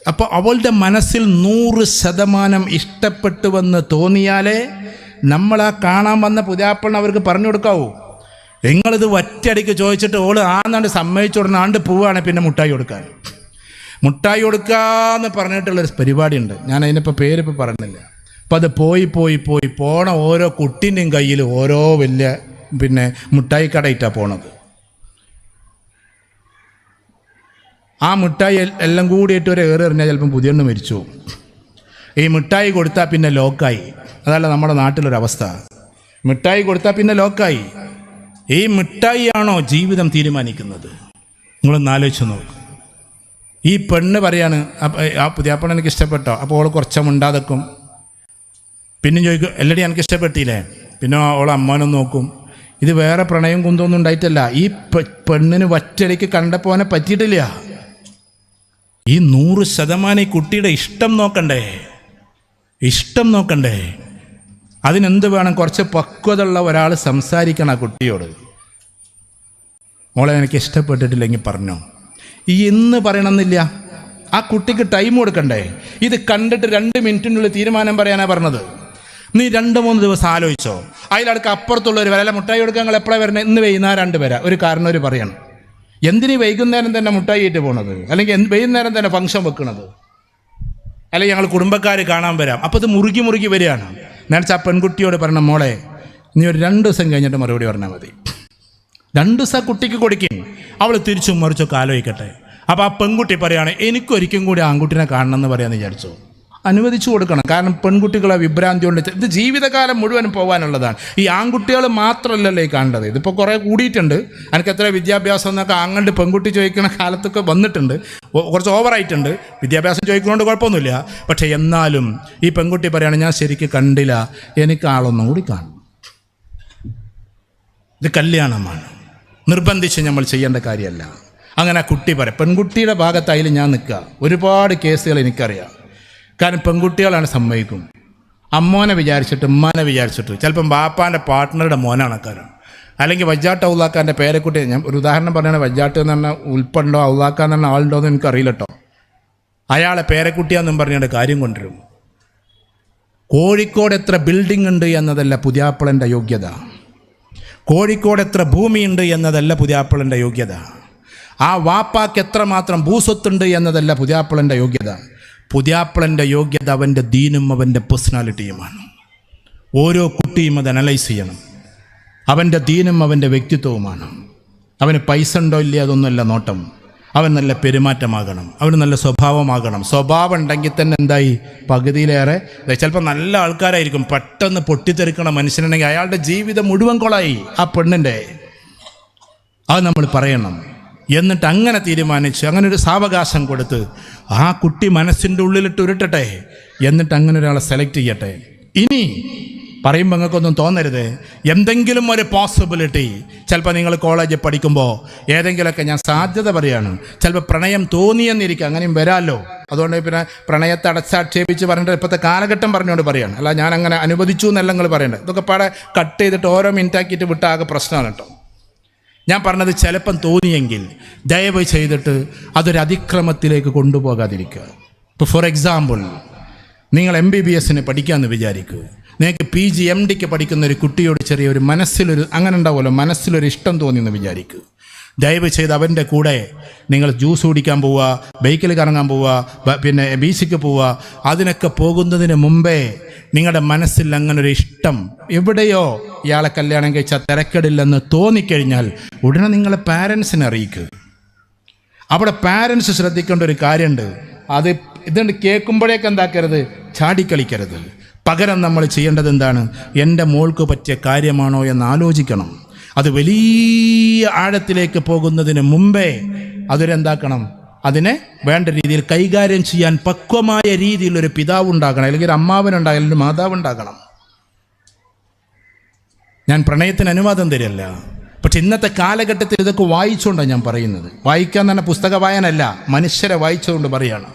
A: അപ്പോൾ അവളുടെ മനസ്സിൽ നൂറ് ശതമാനം ഇഷ്ടപ്പെട്ടുവെന്ന് തോന്നിയാലേ നമ്മൾ ആ കാണാൻ വന്ന പുതിയാപ്പിളിന് അവർക്ക് പറഞ്ഞു കൊടുക്കാവൂ. നിങ്ങളിത് ഒറ്റയടിക്ക് ചോദിച്ചിട്ട് ഓൾ ആന്നാണ്ട് സമ്മതിച്ചു ഉടനെ ആണ്ട് പോവുകയാണ് പിന്നെ മുട്ടായി കൊടുക്കാൻ. മുട്ടായി കൊടുക്കാന്ന് പറഞ്ഞിട്ടുള്ളൊരു പരിപാടിയുണ്ട്. ഞാൻ അതിനിപ്പോൾ പേരിപ്പോൾ പറഞ്ഞില്ല. അപ്പം അത് പോയി പോയി പോയി പോണ ഓരോ കുട്ടീന്റെയും കയ്യിൽ ഓരോ വലിയ പിന്നെ മുട്ടായി കടയിട്ടാണ് പോണത്. ആ മിഠായി എല്ലാം കൂടിയിട്ട് ഒരു ഏറെ എറിഞ്ഞാൽ ചിലപ്പം പുതിയെണ്ണ് മരിച്ചു. ഈ മിഠായി കൊടുത്താൽ പിന്നെ ലോക്കായി. അതല്ല നമ്മുടെ നാട്ടിലൊരവസ്ഥ. മിഠായി കൊടുത്താൽ പിന്നെ ലോക്കായി. ഈ മിഠായിയാണോ ജീവിതം തീരുമാനിക്കുന്നത്? നിങ്ങളൊന്ന് ആലോചിച്ച് നോക്ക്. ഈ പെണ്ണ് പറയാണ് ആ പുതിയാപ്പണ എനിക്ക് ഇഷ്ടപ്പെട്ടോ? അപ്പോൾ അവൾ കുറച്ച് മുണ്ടാതെക്കും. പിന്നെ ചോദിക്കും എല്ലടി എനിക്ക് ഇഷ്ടപ്പെട്ടില്ലേ? പിന്നെ അവൾ അമ്മാനും നോക്കും ഇത് വേറെ പ്രണയം കുന്തൊന്നും ഉണ്ടായിട്ടല്ല. ഈ പെണ്ണിന് വറ്റടിക്ക് കണ്ടപ്പോനെ പറ്റിയിട്ടില്ല. ഈ നൂറ് ശതമാനം ഈ കുട്ടിയുടെ ഇഷ്ടം നോക്കണ്ടേ? ഇഷ്ടം നോക്കണ്ടേ? അതിനെന്ത് വേണം? കുറച്ച് പക്വതയുള്ള ഒരാൾ സംസാരിക്കണം ആ കുട്ടിയോട്. മോളെ എനിക്ക് ഇഷ്ടപ്പെട്ടിട്ടില്ലെങ്കിൽ പറഞ്ഞോ? ഈ എന്ന് പറയണമെന്നില്ല. ആ കുട്ടിക്ക് ടൈം കൊടുക്കണ്ടേ? ഇത് കണ്ടിട്ട് രണ്ട് മിനിറ്റിനുള്ളിൽ തീരുമാനം പറയാനാണ് പറഞ്ഞത്. നീ രണ്ട് മൂന്ന് ദിവസം ആലോചിച്ചോ. അതിലടക്ക് അപ്പുറത്തുള്ളവർ വരാം മുട്ടായി കൊടുക്കാൻ നിങ്ങൾ എപ്പോഴാണ് വരണേ? ഇന്ന് വൈകുന്നേരം രണ്ട് വരാം ഒരു കാരണം ഒരു പറയണം. എന്തിനീ വൈകുന്നേരം തന്നെ മുട്ടായി ആയിട്ട് പോണത്? അല്ലെങ്കിൽ വൈകുന്നേരം തന്നെ ഫംഗ്ഷൻ വെക്കണത്? അല്ലെങ്കിൽ ഞങ്ങൾ കുടുംബക്കാർ കാണാൻ വരാം. അപ്പോൾ ഇത് മുറുകി മുറുകി വരികയാണ്. നേരത്തെ ആ പെൺകുട്ടിയോട് പറഞ്ഞ മോളെ നീ ഒരു രണ്ട് ദിവസം കഴിഞ്ഞിട്ട് മറുപടി പറഞ്ഞാൽ മതി. രണ്ട് ദിവസം കുട്ടിക്ക് കൊടുക്കും. അവൾ തിരിച്ചും മറിച്ചൊക്കെ ആലോചിക്കട്ടെ. അപ്പോൾ ആ പെൺകുട്ടി പറയാണ് എനിക്കൊരിക്കും കൂടി ആൺകുട്ടിനെ കാണണം എന്ന് പറയാമെന്ന് വിചാരിച്ചു. അനുവദിച്ചു കൊടുക്കണം. കാരണം പെൺകുട്ടികളെ വിഭ്രാന്തി കൊണ്ട് ഇത് ജീവിതകാലം മുഴുവൻ പോകാനുള്ളതാണ്. ഈ ആൺകുട്ടികൾ മാത്രമല്ലല്ലോ ഈ കാണേണ്ടത്. ഇതിപ്പോൾ കുറേ കൂടിയിട്ടുണ്ട്. എനിക്ക് എത്ര വിദ്യാഭ്യാസം എന്നൊക്കെ അങ്ങോട്ട് പെൺകുട്ടി ചോദിക്കുന്ന കാലത്തൊക്കെ വന്നിട്ടുണ്ട്. കുറച്ച് ഓവറായിട്ടുണ്ട്. വിദ്യാഭ്യാസം ചോദിക്കുന്നതുകൊണ്ട് കുഴപ്പമൊന്നുമില്ല. പക്ഷേ എന്നാലും ഈ പെൺകുട്ടി പറയുകയാണ് ഞാൻ ശരിക്ക് കണ്ടില്ല. എനിക്ക് ആളൊന്നും കൂടി കാണും ഇത് കല്യാണമാണ്. നിർബന്ധിച്ച് നമ്മൾ ചെയ്യേണ്ട കാര്യമല്ല. അങ്ങനെ കുട്ടി പറയാം പെൺകുട്ടിയുടെ ഭാഗത്തായാലും ഞാൻ നിൽക്കുക. ഒരുപാട് കേസുകൾ എനിക്കറിയാം. കാരണം പെൺകുട്ടികളാണ് സമ്മതിക്കും. അമ്മോനെ വിചാരിച്ചിട്ട് ഉമ്മാനെ വിചാരിച്ചിട്ട്. ചിലപ്പം ബാപ്പാന്റെ പാർട്ട്ണറുടെ മോനാണ് കാരണം അല്ലെങ്കിൽ വജ്ജാട്ട് ഔലാക്കാന്റെ പേരെക്കുട്ടി ഞാൻ ഒരു ഉദാഹരണം പറയുകയാണ് വജ്ജാട്ട് എന്ന് പറഞ്ഞാൽ ഉൾപ്പെടോ ഔലാക്ക എന്ന് പറഞ്ഞ ആളുണ്ടോ എന്ന് എനിക്കറിയില്ല കേട്ടോ. അയാളെ പേരക്കുട്ടിയാന്നും പറഞ്ഞുകൊണ്ട് കാര്യം കൊണ്ടുവരും. കോഴിക്കോട് എത്ര ബിൽഡിംഗ് ഉണ്ട് എന്നതല്ല പുതിയാപ്പിളന്റെ യോഗ്യത. കോഴിക്കോട് എത്ര ഭൂമിയുണ്ട് എന്നതല്ല പുതിയാപ്പിളന്റെ യോഗ്യത. ആ വാപ്പാക്ക് എത്രമാത്രം ഭൂസ്വത്തുണ്ട് എന്നതല്ല പുതിയാപ്പിളന്റെ യോഗ്യത. പുതിയാപ്പിളന്റെ യോഗ്യത അവന്റെ ദീനും അവന്റെ പേഴ്സണാലിറ്റിയുമാണ് ഓരോ കുട്ടിയും അത് അനലൈസ് ചെയ്യണം. അവന്റെ ദീനും അവന്റെ വ്യക്തിത്വവുമാണ്. അവന് പൈസ ഉണ്ടോ ഇല്ലേ അതൊന്നുമല്ല നോട്ടം. അവൻ നല്ല പെരുമാറ്റമാകണം. അവന് നല്ല സ്വഭാവമാകണം. സ്വഭാവം ഉണ്ടെങ്കിൽ തന്നെ എന്തായി? പകുതിയിലേറെ. ചിലപ്പോൾ നല്ല ആൾക്കാരായിരിക്കും. പെട്ടെന്ന് പൊട്ടിത്തെറിക്കണ മനുഷ്യനുണ്ടെങ്കിൽ അയാളുടെ ജീവിതം മുഴുവൻ കൊളായി ആ പെണ്ണിന്റെ അത് നമ്മൾ പറയണം. എന്നിട്ട് അങ്ങനെ തീരുമാനിച്ച് അങ്ങനെ ഒരു സാവകാശം കൊടുത്ത് ആ കുട്ടി മനസ്സിന്റെ ഉള്ളിലിട്ട് ഉരുട്ടട്ടെ. എന്നിട്ട് അങ്ങനെ ഒരാളെ സെലക്ട് ചെയ്യട്ടെ. ഇനി പറയുമ്പോൾ നിങ്ങൾക്കൊന്നും തോന്നരുത്. എന്തെങ്കിലും ഒരു പോസിബിലിറ്റി ചിലപ്പോൾ നിങ്ങൾ കോളേജിൽ പഠിക്കുമ്പോൾ ഏതെങ്കിലുമൊക്കെ ഞാൻ സാധ്യത പറയാണ്. ചിലപ്പോൾ പ്രണയം തോന്നിയെന്നിരിക്കും അങ്ങനെയും വരാമല്ലോ അതുകൊണ്ട് പിന്നെ പ്രണയത്തെ അടച്ചാക്ഷേപിച്ച് പറഞ്ഞിട്ട് ഇപ്പോഴത്തെ കാലഘട്ടം പറഞ്ഞുകൊണ്ട് പറയാണ്. അല്ല ഞാൻ അങ്ങനെ അനുവദിച്ചു എന്നല്ല നിങ്ങൾ പറയേണ്ടത്. ഇതൊക്കെ പാടെ കട്ട് ചെയ്തിട്ട് ഓരോ മിനിറ്റാക്കിയിട്ട് വിട്ടാകെ പ്രശ്നമാണ് കേട്ടോ. ഞാൻ പറഞ്ഞത് ചിലപ്പം തോന്നിയെങ്കിൽ ദയവ് ചെയ്തിട്ട് അതൊരു അതിക്രമത്തിലേക്ക് കൊണ്ടുപോകാതിരിക്കുക. ഇപ്പോൾ ഫോർ എക്സാമ്പിൾ നിങ്ങൾ എം ബി ബി എസിന് പഠിക്കാമെന്ന് വിചാരിക്കുക നിങ്ങൾക്ക് പി ജി എം ഡിക്ക് പഠിക്കുന്ന ഒരു കുട്ടിയോട് ചെറിയൊരു മനസ്സിലൊരു അങ്ങനെ ഉണ്ടാവുമല്ലോ മനസ്സിലൊരു ഇഷ്ടം തോന്നിയെന്ന് വിചാരിക്കുക ദയവ് ചെയ്ത് അവന്റെ കൂടെ നിങ്ങൾ ജ്യൂസ് കുടിക്കാൻ പോവുക ബൈക്കിൽ കറങ്ങാൻ പോവുക പിന്നെ ബീച്ചിക്ക് പോവുക അതിനൊക്കെ പോകുന്നതിന് മുമ്പേ നിങ്ങളുടെ മനസ്സിൽ അങ്ങനെ ഒരു ഇഷ്ടം എവിടെയോ ഇയാളെ കല്യാണം കഴിച്ചാൽ തിരക്കടില്ലെന്ന് തോന്നിക്കഴിഞ്ഞാൽ ഉടനെ നിങ്ങളെ പാരൻസിനെ അറിയിക്കുക അവിടെ പാരൻസ് ശ്രദ്ധിക്കേണ്ട ഒരു കാര്യമുണ്ട്. അത് ഇതുണ്ട് കേൾക്കുമ്പോഴേക്ക് എന്താക്കരുത്? ചാടിക്കളിക്കരുത്. പകരം നമ്മൾ ചെയ്യേണ്ടത് എന്താണ്? എന്റെ മോൾക്ക് പറ്റിയ കാര്യമാണോ എന്ന് ആലോചിക്കണം. അത് വലിയ ആഴത്തിലേക്ക് പോകുന്നതിന് മുമ്പേ അതൊരെന്താക്കണം അതിനെ വേണ്ട രീതിയിൽ കൈകാര്യം ചെയ്യാൻ പക്വമായ രീതിയിൽ ഒരു പിതാവ് ഉണ്ടാകണം. അല്ലെങ്കിൽ ഒരു അമ്മാവനുണ്ടാകണം അല്ലെങ്കിൽ മാതാവ് ഉണ്ടാകണം ഞാൻ പ്രണയത്തിന് അനുവാദം തരില്ല പക്ഷെ ഇന്നത്തെ കാലഘട്ടത്തിൽ ഇതൊക്കെ വായിച്ചുകൊണ്ടാണ് ഞാൻ പറയുന്നത്. വായിക്കാൻ തന്നെ പുസ്തക വായനല്ല മനുഷ്യരെ വായിച്ചുകൊണ്ട് പറയുകയാണ്.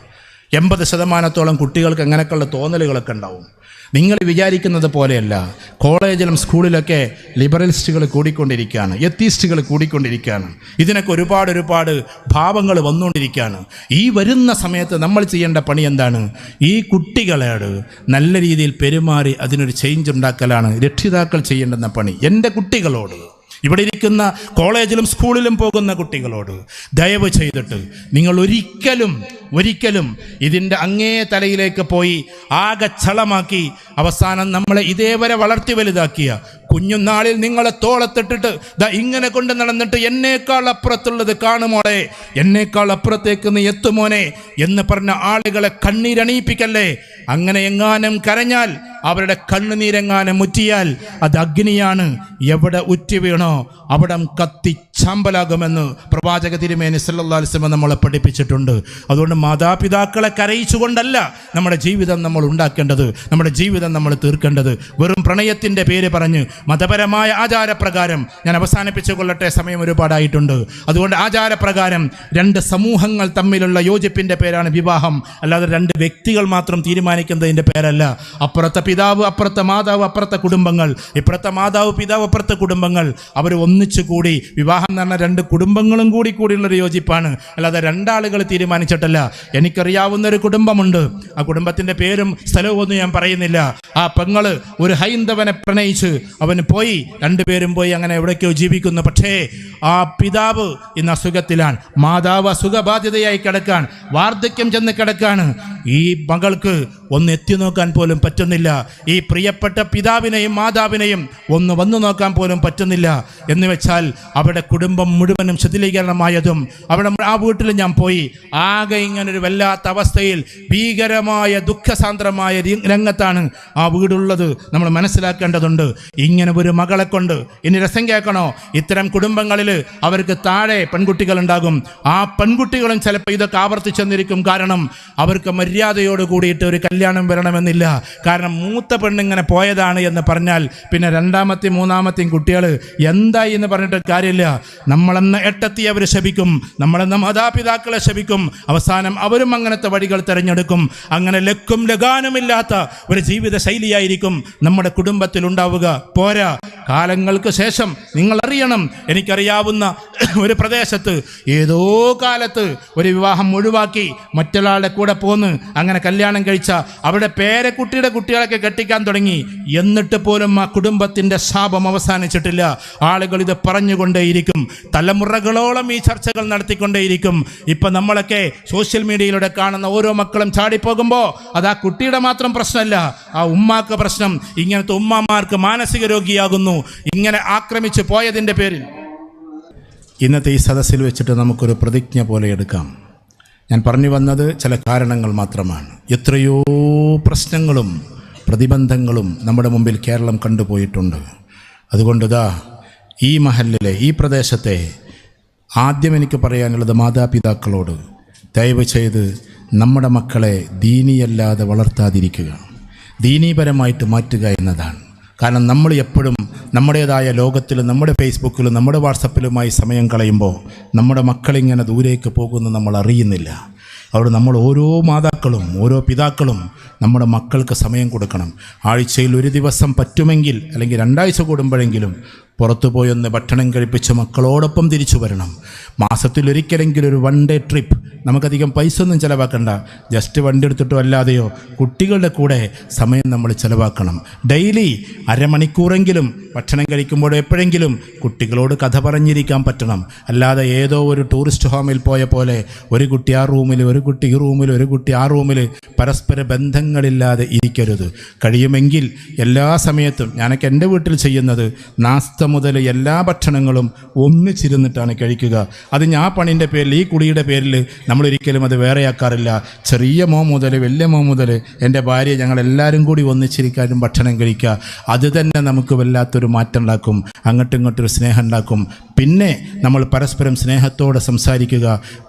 A: എൺപത് ശതമാനത്തോളം കുട്ടികൾക്ക് അങ്ങനെയൊക്കെയുള്ള തോന്നലുകളൊക്കെ ഉണ്ടാവും. നിങ്ങൾ വിചാരിക്കുന്നത് പോലെയല്ല. കോളേജിലും സ്കൂളിലൊക്കെ ലിബറലിസ്റ്റുകൾ കൂടിക്കൊണ്ടിരിക്കുകയാണ്. എത്തീസ്റ്റുകൾ കൂടിക്കൊണ്ടിരിക്കുകയാണ്. ഇതിനൊക്കെ ഒരുപാട് ഒരുപാട് ഭാവങ്ങൾ വന്നുകൊണ്ടിരിക്കുകയാണ്. ഈ വരുന്ന സമയത്ത് നമ്മൾ ചെയ്യേണ്ട പണി എന്താണ്? ഈ കുട്ടികളോട് നല്ല രീതിയിൽ പെരുമാറി അതിനൊരു ചേഞ്ച് ഉണ്ടാക്കലാണ് രക്ഷിതാക്കൾ ചെയ്യേണ്ടുന്ന പണി. എന്റെ കുട്ടികളോട് ഇവിടെ ഇരിക്കുന്ന കോളേജിലും സ്കൂളിലും പോകുന്ന കുട്ടികളോട് ദയവ് ചെയ്തിട്ട് നിങ്ങൾ ഒരിക്കലും ഒരിക്കലും ഇതിന്റെ അങ്ങേ തലയിലേക്ക് പോയി ആകെ ചളമാക്കി അവസാനം നമ്മളെ ഇതേവരെ വളർത്തി വലുതാക്കിയ കുഞ്ഞുനാളിൽ നിങ്ങളെ തോളത്തിട്ടിട്ട് ദാ ഇങ്ങനെ കൊണ്ട് നടന്നിട്ട് എന്നേക്കാൾ അപ്പുറത്തുള്ളത് കാണുമോളെ എന്നേക്കാൾ അപ്പുറത്തേക്ക് നീ എത്തുമോനെ എന്ന് പറഞ്ഞ ആളുകളെ കണ്ണീരണിയിപ്പിക്കല്ലേ. അങ്ങനെ എങ്ങാനും കരഞ്ഞാൽ അവരുടെ കണ്ണുനീരെങ്ങാനും മുറ്റിയാൽ അത് അഗ്നിയാണ്. എവിടെ ഉറ്റി വീണോ അവിടെ കത്തി ചാമ്പലാകുമെന്ന് പ്രവാചക തിരുമേനി സല്ലാസ്ലമ നമ്മളെ പഠിപ്പിച്ചിട്ടുണ്ട്. അതുകൊണ്ട് മാതാപിതാക്കളെ കരയിച്ചുകൊണ്ടല്ല നമ്മുടെ ജീവിതം നമ്മൾ ഉണ്ടാക്കേണ്ടത് നമ്മുടെ ജീവിതം നമ്മൾ തീർക്കേണ്ടത്. വെറും പ്രണയത്തിന്റെ പേര് പറഞ്ഞ് മതപരമായ ആചാരപ്രകാരം ഞാൻ അവസാനിപ്പിച്ചു കൊള്ളട്ടെ സമയം ഒരുപാടായിട്ടുണ്ട്. അതുകൊണ്ട് ആചാരപ്രകാരം രണ്ട് സമൂഹങ്ങൾ തമ്മിലുള്ള യോജിപ്പിന്റെ പേരാണ് വിവാഹം. അല്ലാതെ രണ്ട് വ്യക്തികൾ മാത്രം തീരുമാനിക്കുന്നതിന്റെ പേരല്ല. അപ്പുറത്തെ പിതാവ് അപ്പുറത്തെ മാതാവ് അപ്പുറത്തെ കുടുംബങ്ങൾ. ഇപ്പുറത്തെ മാതാവ് പിതാവ് അപ്പുറത്തെ കുടുംബങ്ങൾ. അവർ ഒന്നിച്ചു കൂടി വിവാഹം എന്ന് പറഞ്ഞാൽ രണ്ട് കുടുംബങ്ങളും കൂടി കൂടിയുള്ളൊരു യോജിപ്പാണ്. അല്ലാതെ രണ്ടാളുകൾ തീരുമാനിച്ചിട്ടല്ല. എനിക്കറിയാവുന്ന ഒരു കുടുംബമുണ്ട്. ആ കുടുംബത്തിന്റെ പേരും സ്ഥലവും ഒന്നും ഞാൻ പറയുന്നില്ല. ആ പെങ്ങൾ ഒരു ഹൈന്ദവനെ പ്രണയിച്ച് അവന് പോയി രണ്ടുപേരും പോയി അങ്ങനെ എവിടേക്കോ ജീവിക്കുന്നു. പക്ഷേ ആ പിതാവ് ഇന്ന് അസുഖത്തിലാണ്. മാതാവ് അസുഖബാധിതയായി കിടക്കാണ്. വാർദ്ധക്യം ചെന്ന് കിടക്കാണ്. ഈ മകൾക്ക് ഒന്ന് എത്തി നോക്കാൻ പോലും പറ്റുന്നില്ല. ഈ പ്രിയപ്പെട്ട പിതാവിനെയും മാതാവിനെയും ഒന്ന് വന്നു നോക്കാൻ പോലും പറ്റുന്നില്ല. എന്ന് വെച്ചാൽ അവിടെ കുടുംബം മുഴുവനും ശിഥിലീകരണമായതും അവിടെ ആ വീട്ടിൽ ഞാൻ പോയി. ആകെ ഇങ്ങനൊരു വല്ലാത്ത അവസ്ഥയിൽ ഭീകരമായ ദുഃഖസാന്ദ്രമായ രംഗത്താണ് ആ വീടുള്ളത്. നമ്മൾ മനസ്സിലാക്കേണ്ടതുണ്ട്. ഇങ്ങനെ ഒരു മകളെ കൊണ്ട് ഇനി രസം കേൾക്കണോ? ഇത്തരം കുടുംബങ്ങളിൽ അവർക്ക് താഴെ പെൺകുട്ടികൾ ഉണ്ടാകും ആ പെൺകുട്ടികളും ചിലപ്പോൾ ഇതൊക്കെ ആവർത്തിച്ചെന്നിരിക്കും. കാരണം അവർക്ക് മര്യാദയോട് കൂടിയിട്ട് ഒരു കല്യാണം വരണമെന്നില്ല. കാരണം മൂത്ത പെണ്ണിങ്ങനെ പോയതാണ് എന്ന് പറഞ്ഞാൽ പിന്നെ രണ്ടാമത്തെയും മൂന്നാമത്തെയും കുട്ടികൾ എന്തായി എന്ന് പറഞ്ഞിട്ട് കാര്യമില്ല. നമ്മളെന്ന എട്ടെത്തി അവർ ശപിക്കും. നമ്മളെന്ന മാതാപിതാക്കളെ ശപിക്കും. അവസാനം അവരും അങ്ങനത്തെ വഴികൾ തിരഞ്ഞെടുക്കും. അങ്ങനെ ലക്കും ലഗാനുമില്ലാത്ത ഒരു ജീവിത ശൈലിയായിരിക്കും നമ്മുടെ കുടുംബത്തിൽ ഉണ്ടാവുക പോരാ. കാലങ്ങൾക്ക് ശേഷം നിങ്ങൾ അറിയണം എനിക്കറിയാവുന്ന ഒരു പ്രദേശത്ത് ഏതോ കാലത്ത് ഒരു വിവാഹം ഒഴിവാക്കി മറ്റൊരാളുടെ കൂടെ പോന്ന് അങ്ങനെ കല്യാണം കഴിച്ച അവിടെ പേരക്കുട്ടിയുടെ കുട്ടികളൊക്കെ കെട്ടിക്കാൻ തുടങ്ങി. എന്നിട്ട് പോലും ആ കുടുംബത്തിന്റെ ശാപം അവസാനിച്ചിട്ടില്ല. ആളുകൾ ഇത് പറഞ്ഞുകൊണ്ടേയിരിക്കും. തലമുറകളോളം ഈ ചർച്ചകൾ നടത്തിക്കൊണ്ടേയിരിക്കും. ഇപ്പം നമ്മളൊക്കെ സോഷ്യൽ മീഡിയയിലൂടെ കാണുന്ന ഓരോ മക്കളും ചാടിപ്പോകുമ്പോൾ അത് ആ കുട്ടിയുടെ മാത്രം പ്രശ്നമല്ല ആ ഉമ്മാക്ക് പ്രശ്നം. ഇങ്ങനത്തെ ഉമ്മമാർക്ക് മാനസിക രോഗിയാകുന്നു. ഇങ്ങനെ ആക്രമിച്ച് പോയതിന്റെ പേരിൽ. ഇന്നത്തെ ഈ സദസ്സിൽ വെച്ചിട്ട് നമുക്കൊരു പ്രതിജ്ഞ പോലെ എടുക്കാം. ഞാൻ പറഞ്ഞു വന്നത് ചില കാരണങ്ങൾ മാത്രമാണ്. എത്രയോ പ്രശ്നങ്ങളും പ്രതിബന്ധങ്ങളും നമ്മുടെ മുമ്പിൽ കേരളം കണ്ടുപോയിട്ടുണ്ട്. അതുകൊണ്ട് ഇതാ ഈ മഹലിലെ ഈ പ്രദേശത്തെ ആദ്യം എനിക്ക് പറയാനുള്ളത് മാതാപിതാക്കളോട് ദയവ് ചെയ്ത് നമ്മുടെ മക്കളെ ദീനിയല്ലാതെ വളർത്താതിരിക്കുക. ദീനീപരമായിട്ട് മാറ്റുക എന്നതാണ്. കാരണം നമ്മൾ എപ്പോഴും നമ്മുടേതായ ലോകത്തിലും നമ്മുടെ ഫേസ്ബുക്കിലും നമ്മുടെ വാട്സപ്പിലുമായി സമയം കളയുമ്പോൾ നമ്മുടെ മക്കളിങ്ങനെ ദൂരേക്ക് പോകുന്നു നമ്മൾ അറിയുന്നില്ല. അവിടെ നമ്മൾ ഓരോ മാതാക്കളും ഓരോ പിതാക്കളും നമ്മുടെ മക്കൾക്ക് സമയം കൊടുക്കണം. ആഴ്ചയിൽ ഒരു ദിവസം പറ്റുമെങ്കിൽ അല്ലെങ്കിൽ രണ്ടാഴ്ച കൂടുമ്പോഴെങ്കിലും പുറത്തു പോയൊന്ന് ഭക്ഷണം കഴിപ്പിച്ച് മക്കളോടൊപ്പം തിരിച്ചു വരണം. മാസത്തിൽ ഒരിക്കലെങ്കിലും ഒരു വൺ ഡേ ട്രിപ്പ് നമുക്കധികം പൈസ ഒന്നും ചിലവാക്കണ്ട. ജസ്റ്റ് വണ്ടി എടുത്തിട്ടോ അല്ലാതെയോ കുട്ടികളുടെ കൂടെ സമയം നമ്മൾ ചിലവാക്കണം. ഡെയിലി അരമണിക്കൂറെങ്കിലും ഭക്ഷണം കഴിക്കുമ്പോൾ എപ്പോഴെങ്കിലും കുട്ടികളോട് കഥ പറഞ്ഞിരിക്കാൻ പറ്റണം. അല്ലാതെ ഏതോ ഒരു ടൂറിസ്റ്റ് ഹോമിൽ പോയ പോലെ ഒരു കുട്ടി ആ റൂമിൽ ഒരു കുട്ടി ഈ റൂമിൽ ഒരു കുട്ടി ആ റൂമിൽ പരസ്പര ബന്ധങ്ങളില്ലാതെ ഇരിക്കരുത്. കഴിയുമെങ്കിൽ എല്ലാ സമയത്തും ഞാനൊക്കെ എന്റെ വീട്ടിൽ ചെയ്യുന്നത് നാസ്ത മുതൽ എല്ലാ ഭക്ഷണങ്ങളും ഒന്നിച്ചിരുന്നിട്ടാണ് കഴിക്കുക. അത് ഞാ പണിന്റെ പേരിൽ ഈ കുടിയുടെ പേരിൽ നമ്മളൊരിക്കലും അത് വേറെയാക്കാറില്ല. ചെറിയ മോ മുതൽ വലിയ മോ മുതൽ എന്റെ ഭാര്യ ഞങ്ങളെല്ലാവരും കൂടി ഒന്നിച്ചിരിക്കാനും ഭക്ഷണം കഴിക്കുക. അത് തന്നെ നമുക്ക് വല്ലാത്തൊരു മാറ്റം ഉണ്ടാക്കും. അങ്ങോട്ടും ഇങ്ങോട്ടൊരു സ്നേഹം ഉണ്ടാക്കും. പിന്നെ നമ്മൾ പരസ്പരം സ്നേഹത്തോടെ സംസാരിക്കുക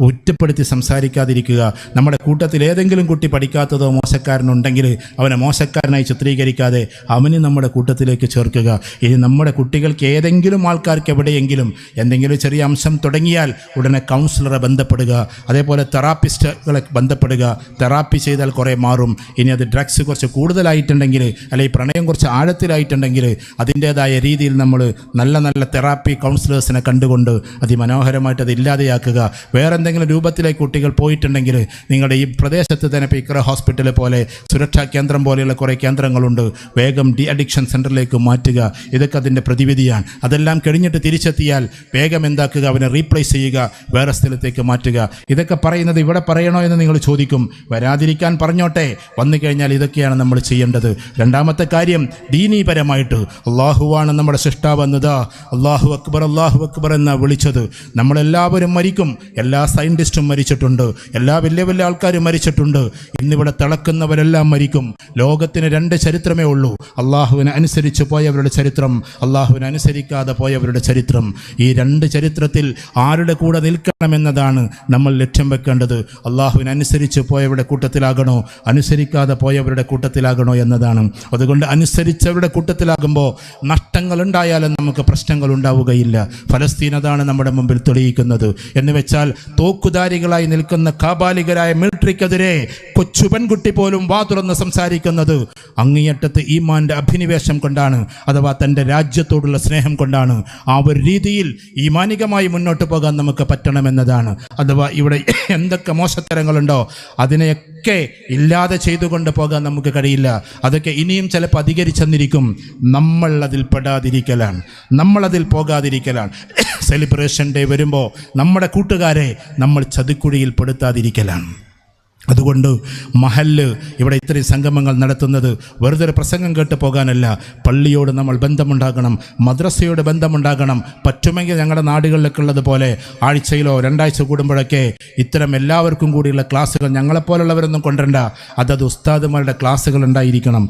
A: ഒറ്റപ്പെടുത്തി സംസാരിക്കാതിരിക്കുക. നമ്മുടെ കൂട്ടത്തിൽ ഏതെങ്കിലും കുട്ടി പഠിക്കാത്തതോ മോശക്കാരനുണ്ടെങ്കിൽ അവനെ മോശക്കാരനായി ചിത്രീകരിക്കാതെ അവന് നമ്മുടെ കൂട്ടത്തിലേക്ക് ചേർക്കുക. ഇനി നമ്മുടെ കുട്ടികൾക്ക് ഏതെങ്കിലും ആൾക്കാർക്ക് എവിടെയെങ്കിലും എന്തെങ്കിലും ചെറിയ അംശം തുടങ്ങിയാൽ ഉടനെ കൗൺസിലറെ ബന്ധപ്പെടുക. അതേപോലെ തെറാപ്പിസ്റ്റുകളെ ബന്ധപ്പെടുക. തെറാപ്പി ചെയ്താൽ കുറേ മാറും. ഇനി അത് ഡ്രഗ്സ് കുറച്ച് കൂടുതലായിട്ടുണ്ടെങ്കിൽ അല്ലെങ്കിൽ പ്രണയം കുറച്ച് ആഴത്തിലായിട്ടുണ്ടെങ്കിൽ അതിന്റേതായ രീതിയിൽ നമ്മൾ നല്ല നല്ല തെറാപ്പി കൗൺസിലേഴ്സിനെ കണ്ടുകൊണ്ട് അതിമനോഹരമായിട്ട് അത് ഇല്ലാതെയാക്കുക വേറെ എന്തെങ്കിലും രൂപത്തിലേക്ക് കുട്ടികൾ പോയിട്ടുണ്ടെങ്കിൽ നിങ്ങളുടെ ഈ പ്രദേശത്ത് തന്നെ ഇപ്പോൾ ഇക്ര ഹോസ്പിറ്റൽ പോലെ സുരക്ഷാ കേന്ദ്രം പോലെയുള്ള കുറേ കേന്ദ്രങ്ങളുണ്ട്. വേഗം ഡി അഡിക്ഷൻ സെന്ററിലേക്ക് മാറ്റുക. ഇതൊക്കെ അതിന്റെ പ്രതിവിധിയാണ്. അതെല്ലാം കഴിഞ്ഞിട്ട് തിരിച്ചെത്തിയാൽ വേഗം എന്താക്കുക? അവനെ റീപ്ലേസ് ചെയ്യുക. വേറെ സ്ഥലത്തേക്ക് മാറ്റുക. ഇതൊക്കെ പറയുന്നത് ഇവിടെ പറയണോ എന്ന് നിങ്ങൾ ചോദിക്കും. വരാതിരിക്കാൻ പറഞ്ഞോട്ടെ. വന്നു കഴിഞ്ഞാൽ ഇതൊക്കെയാണ് നമ്മൾ ചെയ്യേണ്ടത്. രണ്ടാമത്തെ കാര്യം ദീനീപരമായിട്ട്. അള്ളാഹുവാണ് നമ്മുടെ സൃഷ്ടാവെന്നത് അള്ളാഹു അക്ബർ അള്ളാഹു അക്ബർ എന്നാണ് വിളിച്ചത്. നമ്മളെല്ലാവരും മരിക്കും. എല്ലാ സയന്റിസ്റ്റും മരിച്ചിട്ടുണ്ട്. എല്ലാ വലിയ വലിയ ആൾക്കാരും മരിച്ചിട്ടുണ്ട്. ഇന്നിവിടെ തിളക്കുന്നവരെല്ലാം മരിക്കും. ലോകത്തിന് രണ്ട് ചരിത്രമേ ഉള്ളൂ. അള്ളാഹുവിനെ അനുസരിച്ച് പോയവരുടെ ചരിത്രം അള്ളാഹുവിനെ അനുസരിക്കാതെ പോയവരുടെ ചരിത്രം. ഈ രണ്ട് ചരിത്രത്തിൽ ആരുടെ കൂടെ നിൽക്കണമെന്നതാണ് നമ്മൾ ലക്ഷ്യം വെക്കേണ്ടത്. അള്ളാഹുവിനെ അനുസരിച്ച് പോയവരുടെ കൂട്ടത്തിലാകണോ? അനുസരിക്കാതെ പോയവരുടെ കൂട്ടത്തിലാകണോ എന്നതാണ്. അതുകൊണ്ട് അനുസരിച്ചവരുടെ കൂട്ടത്തിലാകുമ്പോൾ നഷ്ടങ്ങൾ ഉണ്ടായാലും നമുക്ക് പ്രശ്നങ്ങൾ ഉണ്ടാവുകയില്ല ഫലസ്തീൻ അതാണ് നമ്മുടെ മുമ്പിൽ തെളിയിക്കുന്നത്. എന്ന് വെച്ചാൽ തോക്കുധാരികളായി നിൽക്കുന്ന കാബാലികരായ മിലിറ്ററിക്കെതിരെ കൊച്ചു പെൺകുട്ടി പോലും വാ തുറന്ന് സംസാരിക്കുന്നത് അങ്ങേയറ്റത്ത് ഈമാന്റെ അഭിനിവേശം കൊണ്ടാണ് അഥവാ തന്റെ രാജ്യത്തോടുള്ള സ്നേഹം കൊണ്ടാണ്. ആ ഒരു രീതിയിൽ ഈമാനികമായി മുന്നോട്ട് പോകാൻ നമുക്ക് പറ്റണമെന്നതാണ്. അഥവാ ഇവിടെ എന്തൊക്കെ മോശത്തരങ്ങളുണ്ടോ അതിനെയൊക്കെ ഒക്കെ ഇല്ലാതെ ചെയ്തുകൊണ്ട് പോകാൻ നമുക്ക് കഴിയില്ല. അതൊക്കെ ഇനിയും ചിലപ്പോൾ അധികരിച്ചെന്നിരിക്കും. നമ്മൾ അതിൽ പെടാതിരിക്കലാണ്. നമ്മളതിൽ പോകാതിരിക്കലാണ്. സെലിബ്രേഷൻ ഡേ വരുമ്പോൾ നമ്മുടെ കൂട്ടുകാരെ നമ്മൾ ചതിക്കുഴിയിൽ പെടുത്താതിരിക്കലാണ്. അതുകൊണ്ട് മഹല്ല് ഇവിടെ ഇത്രയും സംഗമങ്ങൾ നടത്തുന്നത് വെറുതെ ഒരു പ്രസംഗം കേട്ട് പോകാനല്ല. പള്ളിയോട് നമ്മൾ ബന്ധമുണ്ടാകണം മദ്രസയോട് ബന്ധമുണ്ടാകണം. പറ്റുമെങ്കിൽ ഞങ്ങളുടെ നാടുകളിലൊക്കെ ഉള്ളതുപോലെ ആഴ്ചയിലോ രണ്ടാഴ്ച കൂടുമ്പോഴൊക്കെ ഇത്തരം എല്ലാവർക്കും കൂടിയുള്ള ക്ലാസ്സുകൾ ഞങ്ങളെപ്പോലുള്ളവരൊന്നും കൊണ്ടുവരണ്ട അതത് ഉസ്താദുമാരുടെ ക്ലാസ്സുകൾ ഉണ്ടായിരിക്കണം.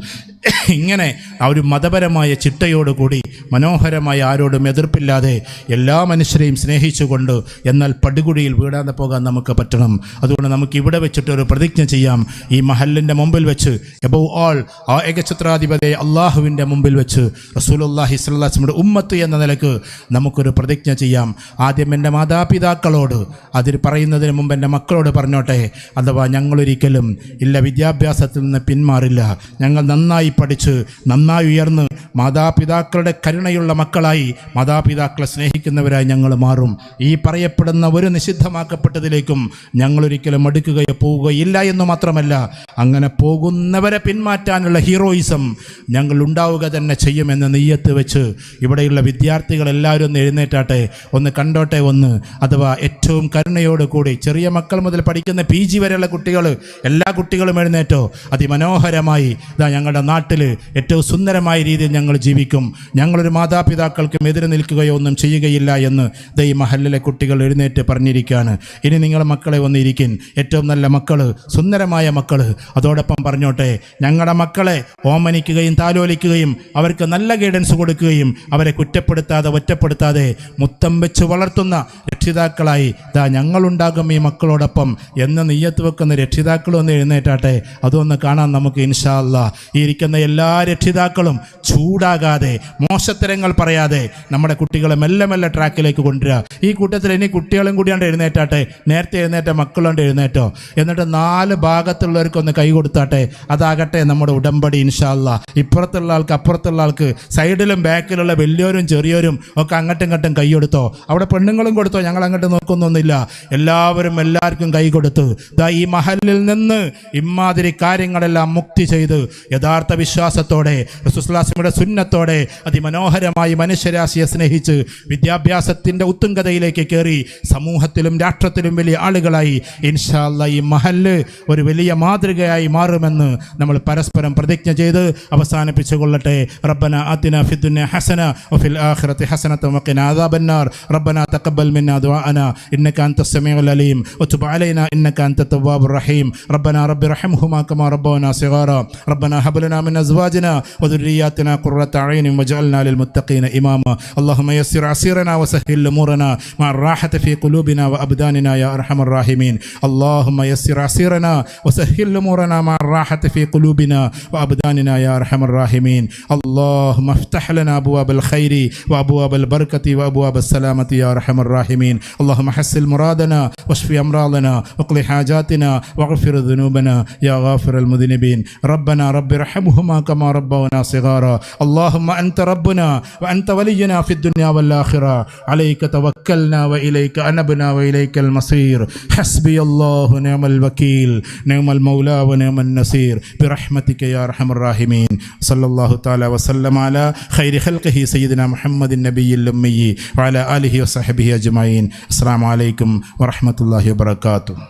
A: ഇങ്ങനെ ആ ഒരു മതപരമായ ചിട്ടയോടുകൂടി മനോഹരമായ ആരോടും എതിർപ്പില്ലാതെ എല്ലാ മനുഷ്യരെയും സ്നേഹിച്ചുകൊണ്ട് എന്നാൽ പടുകുഴിയിൽ വീടാതെ പോകാൻ നമുക്ക് പറ്റണം. അതുകൊണ്ട് നമുക്ക് ഇവിടെ വെച്ചിട്ട് ഒരു പ്രതിജ്ഞ ചെയ്യാം. ഈ മഹലിന്റെ മുമ്പിൽ വെച്ച് എബോ ആൾ ആ ഏകഛത്രാധിപതി അള്ളാഹുവിന്റെ മുമ്പിൽ വെച്ച് റസൂലുല്ലാഹി സ്വല്ലാസ്മിയുടെ ഉമ്മത്ത് എന്ന നിലയ്ക്ക് നമുക്കൊരു പ്രതിജ്ഞ ചെയ്യാം. ആദ്യം എന്റെ മാതാപിതാക്കളോട് അതിൽ പറയുന്നതിന് മുമ്പ് എന്റെ മക്കളോട് പറഞ്ഞോട്ടെ. അഥവാ ഞങ്ങളൊരിക്കലും ഇല്ല വിദ്യാഭ്യാസത്തിൽ നിന്ന് പിന്മാറില്ല. ഞങ്ങൾ നന്നായി പഠിച്ച് നന്നായി ഉയർന്ന് മാതാപിതാക്കളുടെ കരുണയുള്ള മക്കളായി മാതാപിതാക്കളെ സ്നേഹിക്കുന്നവരായി ഞങ്ങൾ മാറും. ഈ പറയപ്പെടുന്ന ഒരു നിഷിദ്ധമാക്കപ്പെട്ടതിലേക്കും ഞങ്ങളൊരിക്കലും അടുക്കുകയോ പോവുകയില്ല എന്ന് മാത്രമല്ല അങ്ങനെ പോകുന്നവരെ പിന്മാറ്റാനുള്ള ഹീറോയിസം ഞങ്ങൾ ഉണ്ടാവുക തന്നെ ചെയ്യുമെന്ന് നെയ്യത്ത് വെച്ച് ഇവിടെയുള്ള വിദ്യാർത്ഥികൾ എല്ലാവരും ഒന്ന് എഴുന്നേറ്റാട്ടെ ഒന്ന് കണ്ടോട്ടെ ഒന്ന്. അഥവാ ഏറ്റവും കരുണയോട് കൂടി ചെറിയ മക്കൾ മുതൽ പഠിക്കുന്ന പി ജി വരെയുള്ള കുട്ടികൾ എല്ലാ കുട്ടികളും എഴുന്നേറ്റോ. അതിമനോഹരമായി ഇതാ ഞങ്ങളുടെ നാട്ടിൽ ഏറ്റവും സുന്ദരമായ രീതിയിൽ ഞങ്ങൾ ജീവിക്കും. ഞങ്ങളൊരു മാതാപിതാക്കൾക്കും എതിരെ നിൽക്കുകയോ ഒന്നും ചെയ്യുകയില്ല എന്ന് ദൈ മഹലിലെ കുട്ടികൾ എഴുന്നേറ്റ് പറഞ്ഞിരിക്കുകയാണ്. ഇനി നിങ്ങളുടെ മക്കളെ വന്നിരിക്കും ഏറ്റവും നല്ല മക്കൾ സുന്ദരമായ മക്കൾ അതോടൊപ്പം പറഞ്ഞോട്ടെ ഞങ്ങളുടെ മക്കളെ ഓമനിക്കുകയും താലോലിക്കുകയും അവർക്ക് നല്ല ഗൈഡൻസ് കൊടുക്കുകയും അവരെ കുറ്റപ്പെടുത്താതെ ഒറ്റപ്പെടുത്താതെ മുത്തം വെച്ച് വളർത്തുന്ന രക്ഷിതാക്കളായി ഇതാ ഞങ്ങളുണ്ടാകും ഈ മക്കളോടൊപ്പം. എന്ന് നെയ്യത്ത് വെക്കുന്ന രക്ഷിതാക്കളും ഒന്ന് എഴുന്നേറ്റാട്ടെ. അതൊന്ന് കാണാൻ നമുക്ക് ഇൻഷാല്ല ഈ ഇരിക്കുന്ന എല്ലാ രക്ഷിതാക്കളും ചൂടാകാതെ മോശത്തരങ്ങൾ പറയാതെ നമ്മുടെ കുട്ടികളെ മെല്ലെ മെല്ലെ ട്രാക്കിലേക്ക് കൊണ്ടുവരിക. ഈ കൂട്ടത്തിൽ ഇനി കുട്ടികളും കൂടിയാണ്ട് എഴുന്നേറ്റാട്ടെ. നേരത്തെ എഴുന്നേറ്റ മക്കളുണ്ട് എഴുന്നേറ്റോ. എന്നിട്ട് നാല് ഭാഗത്തുള്ളവർക്കൊന്ന് കൈ കൊടുത്താട്ടെ? അതാകട്ടെ നമ്മുടെ ഉടമ്പടി ഇൻഷാല്ല ഇപ്പുറത്തുള്ള ആൾക്ക് അപ്പുറത്തുള്ള ആൾക്ക് സൈഡിലും ബാക്കിലുള്ള വലിയവരും ചെറിയവരും ഒക്കെ അങ്ങോട്ടും ഇങ്ങോട്ടും കൈ കൊടുത്തോ? അവിടെ പെണ്ണുങ്ങളും കൊടുത്തോ? ഞങ്ങൾ അങ്ങോട്ട് നോക്കുന്നൊന്നുമില്ല. എല്ലാവരും എല്ലാവർക്കും കൈ കൊടുത്ത് ദാ ഈ മഹലിൽ നിന്ന് ഇമാതിരി കാര്യങ്ങളെല്ലാം മുക്തി ചെയ്ത് യഥാർത്ഥ വിശ്വാസത്തോടെ റസുസ്ലാസിമിയുടെ സുന്നത്തോടെ അതിമനോഹരമായി മനുഷ്യരാശിയെ സ്നേഹിച്ച് വിദ്യാഭ്യാസത്തിന്റെ ഉത്തുംഗതയിലേക്ക് കയറി സമൂഹത്തിലും രാഷ്ട്രത്തിലും വലിയ ആളുകളായി ഇൻഷാല്ല ഈ മഹല് ഒരു വലിയ മാതൃകയായി മാറുമെന്ന് നമ്മൾ പരസ്പരം പ്രതിജ്ഞ ചെയ്ത് അവസാനിപ്പിച്ചു കൊള്ളട്ടെ റബ്ബന ആത്തിന ഫിദ്ദുന്യ ഹസന വഫിൽ ആഖിറത്തി ഹസനത വഖിന അദാബന്നാർ റബ്ബന തഖബ്ബൽ മിന്നാ ദുആഅന ഇന്നക അൻത സമീഉൽ അലീം വതുബ് അലൈനാ ഇന്നക അൻത തവ്വാബുർ റഹീം റബ്ബന റബ്ബി റഹ്ംഹുമാ കമാ റബ്ബവനാ صغارا ربنا هب لنا من ازواجنا وذرياتنا قرة اعين واجعلنا للمتقين اماما اللهم يسر عسيرنا وسهل امورنا مع الراحة في قلوبنا وابداننا يا ارحم الراحمين اللهم يسر عسيرنا وسهل أمورنا مع الراحة في قلوبنا وأبداننا يا أرحم الراحمين. اللهم افتح لنا أبواب الخير وأبواب البركة وأبواب السلامة يا أرحم الراحمين. اللهم حسن مرادنا واشف أمراضنا واقض حاجاتنا واغفر ذنوبنا يا غافر المذنبين. ربنا رب ارحمهما كما ربونا صغارا. اللهم أنت ربنا وأنت ولينا في الدنيا والآخرة. عليك توكلنا وإليك أنبنا وإليك المصير. حسبي الله نعم الوكيل. വക്കീൽ നെഹ്മൽ മൗലാവ് നെഹ്മൻ നസീർ ബിറഹ്മത്തിക്ക് യാ റഹമർ റാഹിമീൻ. സല്ലല്ലാഹു തആല വസല്ലം അല ഖൈരി ഖൽഖിഹി സയ്യിദന മുഹമ്മദിൻ നബിയിൽ ഉമ്മി വഅല ആലിഹി വസഹബിഹി അജ്മഈൻ. അസ്സലാമു അലൈക്കും വറഹ്മത്തുള്ളാഹി വബറകാതുഹു